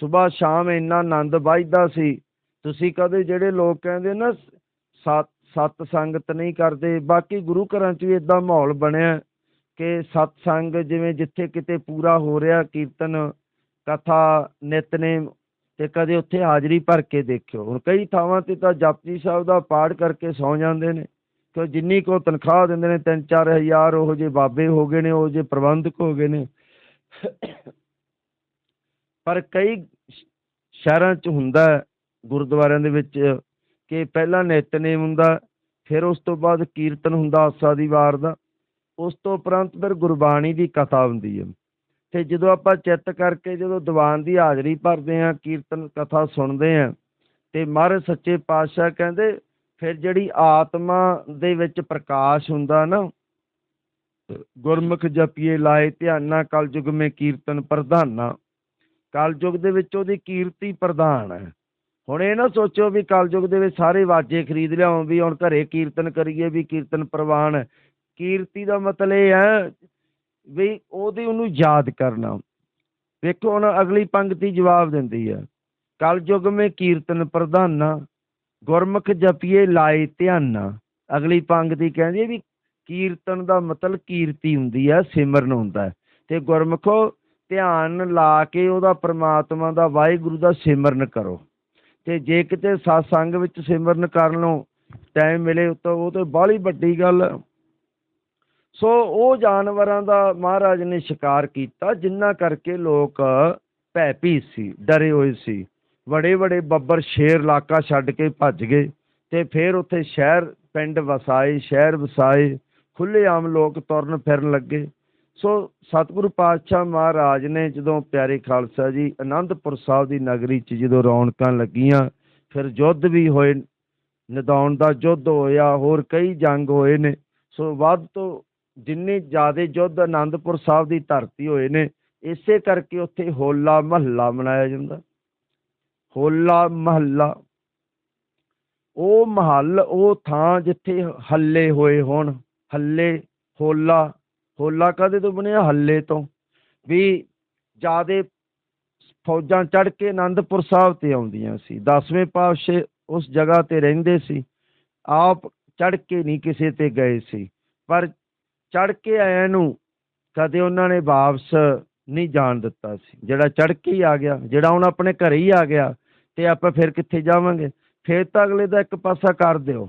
ਸਵੇਰ ਸ਼ਾਮ ਇੰਨਾ ਆਨੰਦ ਵੱਜਦਾ ਸੀ। ਤੁਸੀਂ ਕਦੇ ਜਿਹੜੇ ਲੋਕ ਕਹਿੰਦੇ ਨਾ ਸਤ ਸੰਗਤ ਨਹੀਂ ਕਰਦੇ ਬਾਕੀ ਗੁਰੂ ਘਰਾਂ 'ਚ ਵੀ ਇਦਾਂ ਮਾਹੌਲ ਬਣਿਆ। ਕਿ ਸਤਸੰਗ ਜਿਵੇਂ ਜਿੱਥੇ ਕਿਤੇ ਪੂਰਾ ਹੋ ਰਿਹਾ ਕੀਰਤਨ ਕਥਾ ਨਿਤਨੇਮ ਤੇ ਕਦੇ ਉੱਥੇ ਹਾਜ਼ਰੀ ਭਰ ਕੇ ਦੇਖਿਓ। ਹੁਣ ਕਈ ਥਾਵਾਂ ਤੇ ਤਾਂ ਜਪਜੀ ਸਾਹਿਬ ਦਾ ਪਾਠ ਕਰਕੇ ਸੌ ਜਾਂਦੇ ਨੇ ਕਿ ਜਿੰਨੀ ਕੋ ਤਨਖਾਹ ਦਿੰਦੇ ਨੇ ਤਿੰਨ ਚਾਰ ਹਜ਼ਾਰ ਉਹ ਜੇ ਬਾਬੇ ਹੋ ਗਏ ਨੇ ਉਹ ਜੇ ਪ੍ਰਬੰਧਕ ਹੋ ਗਏ ਨੇ। ਪਰ ਕਈ ਸ਼ਹਿਰਾਂ 'ਚ ਹੁੰਦਾ ਹੈ, ਗੁਰਦੁਆਰਿਆਂ ਦੇ ਵਿੱਚ ਕਿ ਪਹਿਲਾਂ ਨਿਤਨੇਮ ਹੁੰਦਾ ਫਿਰ ਉਸ ਤੋਂ ਬਾਅਦ ਕੀਰਤਨ ਹੁੰਦਾ ਆਸਾ ਦੀ ਵਾਰ ਦਾ। ਉਸ ਤੋਂ ਉਪਰੰਤ ਫਿਰ ਗੁਰਬਾਣੀ ਦੀ ਕਥਾ ਹੁੰਦੀ ਹੈ। ਤੇ ਜਦੋਂ ਆਪਾਂ ਚਿੱਤ ਕਰਕੇ ਜਦੋਂ ਦੀਵਾਨ ਦੀ ਹਾਜ਼ਰੀ ਭਰਦੇ ਆ ਕੀਰਤਨ ਕਥਾ ਸੁਣਦੇ ਆ ਤੇ ਮਹਾਰਾਜ ਸੱਚੇ ਪਾਤਸ਼ਾਹ ਕਹਿੰਦੇ, ਫਿਰ ਜਿਹੜੀ ਆਤਮਾ ਦੇ ਵਿੱਚ ਪ੍ਰਕਾਸ਼ ਹੁੰਦਾ ਨਾ, ਗੁਰਮੁਖ ਜਪੀਏ ਲਾਏ ਧਿਆਨਾ ਕਲਯੁਗ ਮੇ ਕੀਰਤਨ ਪ੍ਰਧਾਨਾ। ਕਲਯੁਗ ਦੇ ਵਿੱਚ ਉਹਦੀ ਕੀਰਤੀ ਪ੍ਰਧਾਨ ਹੈ। ਹੁਣ ਇਹ ਨਾ ਸੋਚੋ ਵੀ ਕਲਯੁਗ ਦੇ ਵਿੱਚ ਸਾਰੇ ਵਾਜੇ ਖਰੀਦ ਲਿਆਉਂ ਵੀ ਹੁਣ ਘਰੇ ਕੀਰਤਨ ਕਰੀਏ, ਵੀ ਕੀਰਤਨ ਪ੍ਰਵਾਨ ਕੀਰਤੀ ਦਾ ਮਤਲਬ ਇਹ ਹੈ ਵੀ ਉਹਦੀ ਉਹਨੂੰ ਯਾਦ ਕਰਨਾ। ਵੇਖੋ ਹੁਣ ਅਗਲੀ ਪੰਕਤੀ ਜਵਾਬ ਦਿੰਦੀ ਹੈ ਕਲਯੁਗ ਮੇ ਕੀਰਤਨ ਪ੍ਰਧਾਨਾ, ਗੁਰਮੁਖ ਜਪੀਏ ਲਾਏ ਧਿਆਨਾ। ਅਗਲੀ ਪੰਕਤੀ ਕਹਿੰਦੀ ਹੈ ਵੀ ਕੀਰਤਨ ਦਾ ਮਤਲਬ ਕੀਰਤੀ ਹੁੰਦੀ ਹੈ ਸਿਮਰਨ ਹੁੰਦਾ ਹੈ। ਤੇ ਗੁਰਮੁਖੋ, ਧਿਆਨ ਲਾ ਕੇ ਉਹਦਾ ਪ੍ਰਮਾਤਮਾ ਦਾ ਵਾਹਿਗੁਰੂ ਦਾ ਸਿਮਰਨ ਕਰੋ। ਤੇ ਜੇ ਕਿਤੇ ਸਤਸੰਗ ਵਿੱਚ ਸਿਮਰਨ ਕਰਨ ਨੂੰ ਟਾਈਮ ਮਿਲੇ ਤਾਂ ਉਹ ਤੇ ਬਾਹਲੀ ਵੱਡੀ ਗੱਲ ਸੋ ਉਹ ਜਾਨਵਰਾਂ ਦਾ ਮਹਾਰਾਜ ਨੇ ਸ਼ਿਕਾਰ ਕੀਤਾ, ਜਿੰਨਾ ਕਰਕੇ ਲੋਕ ਭੈਭੀਤ ਸੀ, ਡਰੇ ਹੋਏ ਸੀ। ਬੜੇ ਬੜੇ ਬੱਬਰ ਸ਼ੇਰ ਇਲਾਕਾ ਛੱਡ ਕੇ ਭੱਜ ਗਏ ਤੇ ਫਿਰ ਉੱਥੇ ਸ਼ਹਿਰ, ਪਿੰਡ ਵਸਾਏ, ਸ਼ਹਿਰ ਵਸਾਏ ਖੁੱਲੇ ਆਮ ਲੋਕ ਤੁਰਨ ਫਿਰਨ ਲੱਗੇ। ਸੋ ਸਤਿਗੁਰੂ ਪਾਤਸ਼ਾਹ ਮਹਾਰਾਜ ਨੇ ਜਦੋਂ ਪਿਆਰੇ ਖਾਲਸਾ ਜੀ ਆਨੰਦਪੁਰ ਸਾਹਿਬ ਦੀ ਨਗਰੀ 'ਚ ਜਦੋਂ ਰੌਣਕਾਂ ਲੱਗੀਆਂ, ਫਿਰ ਯੁੱਧ ਵੀ ਹੋਏ, ਨਿਦਾਉਣ ਦਾ ਯੁੱਧ ਹੋਇਆ, ਹੋਰ ਕਈ ਜੰਗ ਹੋਏ ਨੇ। ਸੋ ਵੱਧ ਤੋਂ ਜਿੰਨੇ ਜ਼ਿਆਦਾ ਯੁੱਧ ਆਨੰਦਪੁਰ ਸਾਹਿਬ ਦੀ ਧਰਤੀ ਹੋਏ ਨੇ, ਇਸੇ ਕਰਕੇ ਉੱਥੇ ਹੋਲਾ ਮਹੱਲਾ ਮਨਾਇਆ ਜਾਂਦਾ। ਹੋਲਾ ਮਹੱਲਾ। ਉਹ ਮਹੱਲ, ਉਹ ਥਾਂ ਜਿੱਥੇ ਹੱਲੇ ਹੋਏ ਹੋਣ, ਹੱਲੇ ਹੋਲਾ ਹੋਲਾ ਕਦੇ ਤੋਂ ਬਣਿਆ? ਹੱਲੇ ਤੋਂ। ਵੀ ਜਿਆਦੇ ਫੌਜਾਂ ਚੜ ਕੇ ਆਨੰਦਪੁਰ ਸਾਹਿਬ ਤੇ ਆਉਂਦੀਆਂ ਸੀ। ਦਸਵੇਂ ਪਾਤਸ਼ਾਹ ਉਸ ਜਗ੍ਹਾ ਤੇ ਰਹਿੰਦੇ ਸੀ। ਆਪ ਚੜ ਕੇ ਨਹੀਂ ਕਿਸੇ ਤੇ ਗਏ ਸੀ। ਪਰ ਚੜ ਕੇ ਆਇਆਂ ਨੂੰ ਕਦੇ ਉਹਨਾਂ ਨੇ ਵਾਪਸ ਨਹੀਂ ਜਾਣ ਦਿੱਤਾ ਸੀ। ਜਿਹੜਾ ਚੜ ਕੇ ਹੀ ਆ ਗਿਆ ਜਿਹੜਾ ਹੁਣ ਆਪਣੇ ਘਰੇ ਹੀ ਆ ਗਿਆ ਤੇ ਆਪਾਂ ਫਿਰ ਕਿੱਥੇ ਜਾਵਾਂਗੇ? ਫਿਰ ਤਾਂ ਅਗਲੇ ਦਾ ਇੱਕ ਪਾਸਾ ਕਰ ਦਿਓ।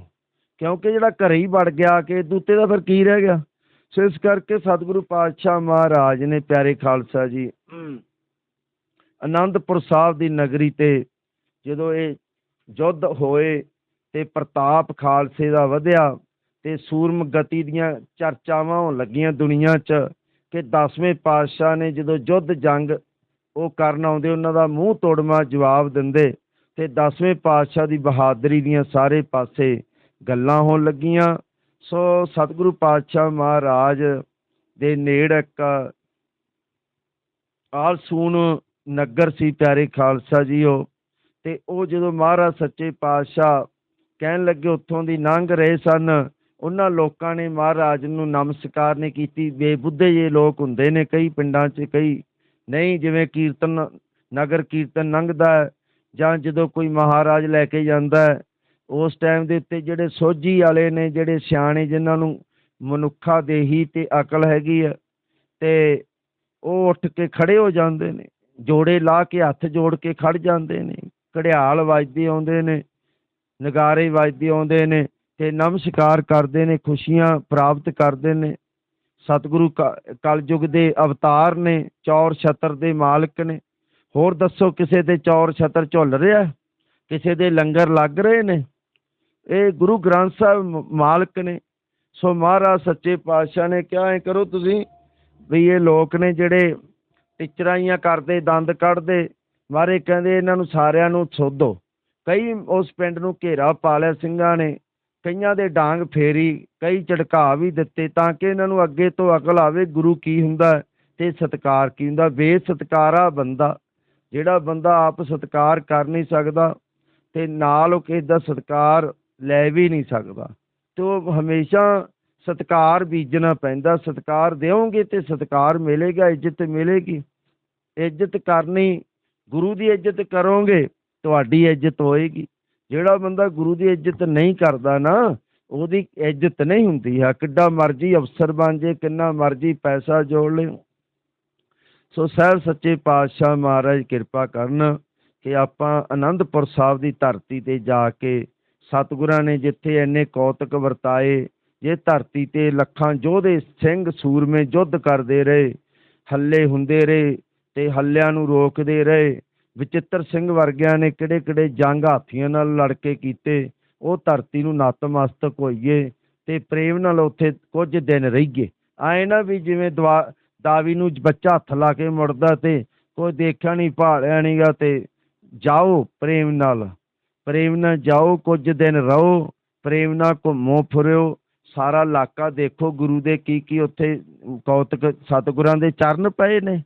ਕਿਉਂਕਿ ਜਿਹੜਾ ਘਰੇ ਹੀ ਵੜ ਗਿਆ ਕਿ ਦੂਤੇ ਦਾ ਫਿਰ ਕੀ ਰਹਿ ਗਿਆ? ਸੋ ਇਸ ਕਰਕੇ ਸਤਿਗੁਰੂ ਪਾਤਸ਼ਾਹ ਮਹਾਰਾਜ ਨੇ ਪਿਆਰੇ ਖਾਲਸਾ ਜੀ ਆਨੰਦਪੁਰ ਸਾਹਿਬ ਦੀ ਨਗਰੀ ਤੇ ਜਦੋਂ ਇਹ ਯੁੱਧ ਹੋਏ ਤੇ ਪ੍ਰਤਾਪ ਖਾਲਸੇ ਦਾ ਵਧਿਆ ਤੇ ਸੂਰਮ ਗਤੀ ਦੀਆਂ ਚਰਚਾਵਾਂ ਹੋਣ ਲੱਗੀਆਂ ਦੁਨੀਆ 'ਚ ਕਿ ਦਸਵੇਂ ਪਾਤਸ਼ਾਹ ਨੇ ਜਦੋਂ ਯੁੱਧ ਜੰਗ ਉਹ ਕਰਨ ਆਉਂਦੇ, ਉਹਨਾਂ ਦਾ ਮੂੰਹ ਤੋੜਮਾ ਜਵਾਬ ਦਿੰਦੇ ਤੇ ਦਸਵੇਂ ਪਾਤਸ਼ਾਹ ਦੀ ਬਹਾਦਰੀ ਦੀਆਂ ਸਾਰੇ ਪਾਸੇ ਗੱਲਾਂ ਹੋਣ ਲੱਗੀਆਂ। ਸੋ ਸਤਿਗੁਰੂ ਪਾਤਸ਼ਾਹ ਮਹਾਰਾਜ ਦੇ ਨੇੜ ਇੱਕ ਆਲਸੂਨ ਨਗਰ ਸੀ ਪਿਆਰੇ ਖਾਲਸਾ ਜੀਓ ਤੇ ਉਹ ਜਦੋਂ ਮਹਾਰਾਜ ਸੱਚੇ ਪਾਤਸ਼ਾਹ ਕਹਿਣ ਲੱਗੇ, ਉੱਥੋਂ ਦੀ ਲੰਘ ਰਹੇ ਸਨ ਉਹਨਾਂ ਲੋਕਾਂ ਨੇ ਮਹਾਰਾਜ ਨੂੰ ਨਮਸਕਾਰ ਨਹੀਂ ਕੀਤੀ। ਬੇਬੁੱਧੇ ਜੇ ਲੋਕ ਹੁੰਦੇ ਨੇ, ਕਈ ਪਿੰਡਾਂ 'ਚ, ਕਈ ਨਹੀਂ, ਜਿਵੇਂ ਕੀਰਤਨ, ਨਗਰ ਕੀਰਤਨ ਲੰਘਦਾ ਜਾਂ ਜਦੋਂ ਕੋਈ ਮਹਾਰਾਜ ਲੈ ਕੇ ਜਾਂਦਾ ਹੈ, ਉਸ ਟਾਈਮ ਦੇ ਉੱਤੇ ਜਿਹੜੇ ਸੋਝੀ ਵਾਲੇ ਨੇ, ਜਿਹੜੇ ਸਿਆਣੇ ਜਿਨ੍ਹਾਂ ਨੂੰ ਮਨੁੱਖਾ ਦੇਹੀ ਤੇ ਅਕਲ ਹੈਗੀ ਹੈ, ਤੇ ਉਹ ਉੱਠ ਕੇ ਖੜੇ ਹੋ ਜਾਂਦੇ ਨੇ, ਜੋੜੇ ਲਾ ਕੇ ਹੱਥ ਜੋੜ ਕੇ ਖੜ ਜਾਂਦੇ ਨੇ, ਘੜਿਆਲ ਵੱਜਦੇ ਆਉਂਦੇ ਨੇ, ਨਗਾਰੇ ਵੱਜਦੇ ਆਉਂਦੇ ਨੇ ਤੇ ਨਮਸਕਾਰ ਕਰਦੇ ਨੇ, ਖੁਸ਼ੀਆਂ ਪ੍ਰਾਪਤ ਕਰਦੇ ਨੇ। ਸਤਿਗੁਰੂ ਕ- ਕਲਯੁਗ ਦੇ ਅਵਤਾਰ ਨੇ, ਚੌਰ ਛਤਰ ਦੇ ਮਾਲਕ ਨੇ। ਹੋਰ ਦੱਸੋ, ਕਿਸੇ ਦੇ ਚੌਰ ਛਤਰ ਝੁੱਲ ਰਿਹਾ ਕਿਸੇ ਦੇ ਲੰਗਰ ਲੱਗ ਰਹੇ ਨੇ? ਇਹ ਗੁਰੂ ਗ੍ਰੰਥ ਸਾਹਿਬ ਮਾਲਕ ਨੇ। ਸੋ ਮਹਾਰਾਜ ਸੱਚੇ ਪਾਤਸ਼ਾਹ ਨੇ ਕਿਹਾ, ਐ ਕਰੋ ਤੁਸੀਂ ਵੀ ਇਹ ਲੋਕ ਨੇ ਜਿਹੜੇ ਟਿਚਰਾਈਆਂ ਕਰਦੇ, ਦੰਦ ਕੱਢਦੇ, ਮਾਰੇ ਕਹਿੰਦੇ ਇਹਨਾਂ ਨੂੰ ਸਾਰਿਆਂ ਨੂੰ ਸੋਧੋ। ਕਈ ਉਸ ਪਿੰਡ ਨੂੰ ਘੇਰਾ ਪਾ ਲਿਆ ਸਿੰਘਾਂ ਨੇ। ਕਈਆਂ ਦੇ ਡਾਂਗ ਫੇਰੀ, ਕਈ ਝੜਕਾ ਵੀ ਦਿੱਤੇ ਤਾਂ ਕਿ ਇਹਨਾਂ ਨੂੰ ਅੱਗੇ ਤੋਂ ਅਕਲ ਆਵੇ ਗੁਰੂ ਕੀ ਹੁੰਦਾ ਹੈ ਤੇ ਸਤਕਾਰ ਕੀ ਹੁੰਦਾ ਬੇਸਤਕਾਰਾ ਬੰਦਾ, ਜਿਹੜਾ ਬੰਦਾ ਆਪ ਸਤਕਾਰ ਕਰ ਨਹੀਂ ਸਕਦਾ ਤੇ ਨਾਲ ਉਹ ਕਿਸੇ ਦਾ ਸਤਕਾਰ ਲੈ ਵੀ ਨਹੀਂ ਸਕਦਾ ਤੇ ਉਹ ਹਮੇਸ਼ਾ ਸਤਕਾਰ ਬੀਜਣਾ ਪੈਂਦਾ, ਸਤਕਾਰ ਦਿਓਗੇ ਤੇ ਸਤਕਾਰ ਮਿਲੇਗਾ, ਇੱਜ਼ਤ ਮਿਲੇਗੀ, ਇੱਜ਼ਤ ਕਰਨੀ, ਗੁਰੂ ਦੀ ਇੱਜ਼ਤ ਕਰੋਗੇ, ਤੁਹਾਡੀ ਇੱਜ਼ਤ ਹੋਏਗੀ। ਜਿਹੜਾ ਬੰਦਾ ਗੁਰੂ ਦੀ ਇੱਜ਼ਤ ਨਹੀਂ ਕਰਦਾ ਨਾ, ਉਹਦੀ ਇੱਜ਼ਤ ਨਹੀਂ ਹੁੰਦੀ ਆ ਕਿੱਡਾ ਮਰਜ਼ੀ ਅਫਸਰ ਬਣ ਜੇ ਕਿੰਨਾ ਮਰਜ਼ੀ ਪੈਸਾ ਜੋੜ ਲੇ। ਸੋ ਸਾਹਿਬ ਸੱਚੇ ਪਾਤਸ਼ਾਹ ਮਹਾਰਾਜ ਕਿਰਪਾ ਕਰਨ ਕਿ ਆਪਾਂ ਆਨੰਦਪੁਰ ਸਾਹਿਬ ਦੀ ਧਰਤੀ ਤੇ ਜਾ ਕੇ ਸਤਿਗੁਰਾਂ ਨੇ ਜਿੱਥੇ ਇੰਨੇ ਕੌਤਕ ਵਰਤਾਏ, ਜੇ ਧਰਤੀ ਤੇ ਲੱਖਾਂ ਯੋਧੇ ਸਿੰਘ ਸੂਰਮੇ ਯੁੱਧ ਕਰਦੇ ਰਹੇ, ਹੱਲੇ ਹੁੰਦੇ ਰਹੇ ਤੇ ਹੱਲਿਆਂ ਨੂੰ ਰੋਕਦੇ ਰਹੇ ਵਿਚਿੱਤਰ ਸਿੰਘ ਵਰਗਿਆਂ ਨੇ ਕਿਹੜੇ ਕਿਹੜੇ ਜੰਗ ਹਾਥੀਆਂ ਨਾਲ ਲੜ ਕੇ ਕੀਤੇ, ਉਹ ਧਰਤੀ ਨੂੰ ਨਤਮਸਤਕ ਹੋਈਏ ਤੇ ਪ੍ਰੇਮ ਨਾਲ ਉੱਥੇ ਕੁਝ ਦਿਨ ਰਹੀਏ। ਆਏ ਨਾ ਵੀ ਜਿਵੇਂ ਦਵਾ, ਦਾਵੀ ਨੂੰ ਬੱਚਾ ਹੱਥ ਲਾ ਕੇ ਮੁੜਦਾ ਤੇ ਕੋਈ ਦੇਖਿਆ ਨਹੀਂ ਭਾਲਿਆ ਨਹੀਂਗਾ ਤੇ ਜਾਓ ਪ੍ਰੇਮ ਨਾਲ। ਪ੍ਰੇਮ ਨਾਲ ਜਾਓ, ਕੁਝ ਦਿਨ ਰਹੋ, ਪ੍ਰੇਮ ਨਾਲ ਘੁੰਮੋ ਫਿਰਿਓ ਸਾਰਾ ਇਲਾਕਾ ਦੇਖੋ, ਗੁਰੂ ਦੇ ਕੀ ਕੀ ਉੱਥੇ ਕੌਤਕ ਸਤਿਗੁਰਾਂ ਦੇ ਚਰਨ ਪਏ ਨੇ।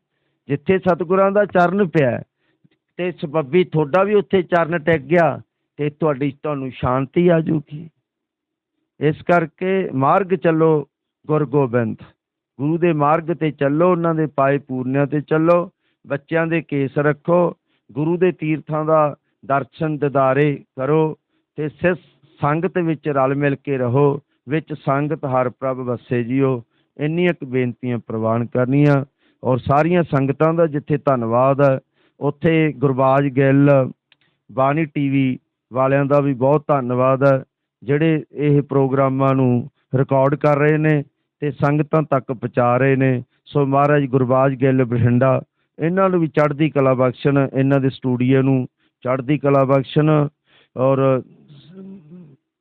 ਜਿੱਥੇ ਸਤਿਗੁਰਾਂ ਦਾ ਚਰਨ ਪਿਆ ਤੇ ਸਬੱਬੀ ਤੁਹਾਡਾ ਵੀ ਉੱਥੇ ਚਰਨ ਟਿਕ ਗਿਆ ਤੇ ਤੁਹਾਡੀ ਤੁਹਾਨੂੰ ਸ਼ਾਂਤੀ ਆ ਜੂਗੀ ਇਸ ਕਰਕੇ ਮਾਰਗ ਚੱਲੋ ਗੁਰ ਗੋਬਿੰਦ। ਗੁਰੂ ਦੇ ਮਾਰਗ ਤੇ ਚੱਲੋ, ਉਹਨਾਂ ਦੇ ਪਾਏ ਪੂਰਨਿਆਂ ਤੇ ਚੱਲੋ, ਬੱਚਿਆਂ ਦੇ ਕੇਸ ਰੱਖੋ, ਗੁਰੂ ਦੇ ਤੀਰਥਾਂ ਦਾ ਦਰਸ਼ਨ ਦਿਦਾਰੇ ਕਰੋ ਤੇ ਸਿਸ ਸੰਗਤ ਵਿੱਚ ਰਲ ਮਿਲ ਕੇ ਰਹੋ, ਵਿੱਚ ਸੰਗਤ ਹਰ ਪ੍ਰਭ ਵਸੇ ਜੀਓ। ਇੰਨੀਆਂ ਕੁ ਬੇਨਤੀਆਂ ਪ੍ਰਵਾਨ ਕਰਨੀਆਂ ਔਰ ਸਾਰੀਆਂ ਸੰਗਤਾਂ ਦਾ ਜਿੱਥੇ ਧੰਨਵਾਦ ਹੈ ਉੱਥੇ ਗੁਰਬਾਜ ਗਿੱਲ, ਬਾਣੀ ਟੀਵੀ ਵਾਲਿਆਂ ਦਾ ਵੀ ਬਹੁਤ ਧੰਨਵਾਦ ਹੈ, ਜਿਹੜੇ ਇਹ ਪ੍ਰੋਗਰਾਮਾਂ ਨੂੰ ਰਿਕਾਰਡ ਕਰ ਰਹੇ ਨੇ ਤੇ ਸੰਗਤਾਂ ਤੱਕ ਪਹੁੰਚਾ ਰਹੇ ਨੇ। ਸੋ ਮਹਾਰਾਜ ਗੁਰਬਾਜ ਗਿੱਲ ਬਠਿੰਡਾ, ਇਹਨਾਂ ਨੂੰ ਵੀ ਚੜ੍ਹਦੀ ਕਲਾ ਬਖਸ਼ਣ, ਇਹਨਾਂ ਦੇ ਸਟੂਡੀਓ ਨੂੰ ਚੜ੍ਹਦੀ ਕਲਾ ਬਖਸ਼ਣ ਔਰ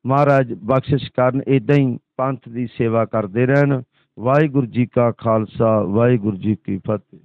ਮਹਾਰਾਜ ਬਖਸ਼ਿਸ਼ ਕਰਨ ਇਦਾਂ ਹੀ ਪੰਥ ਦੀ ਸੇਵਾ ਕਰਦੇ ਰਹਿਣ। ਵਾਹਿਗੁਰੂ ਜੀ ਕਾ ਖਾਲਸਾ, ਵਾਹਿਗੁਰੂ ਜੀ ਕੀ ਫਤਿਹ।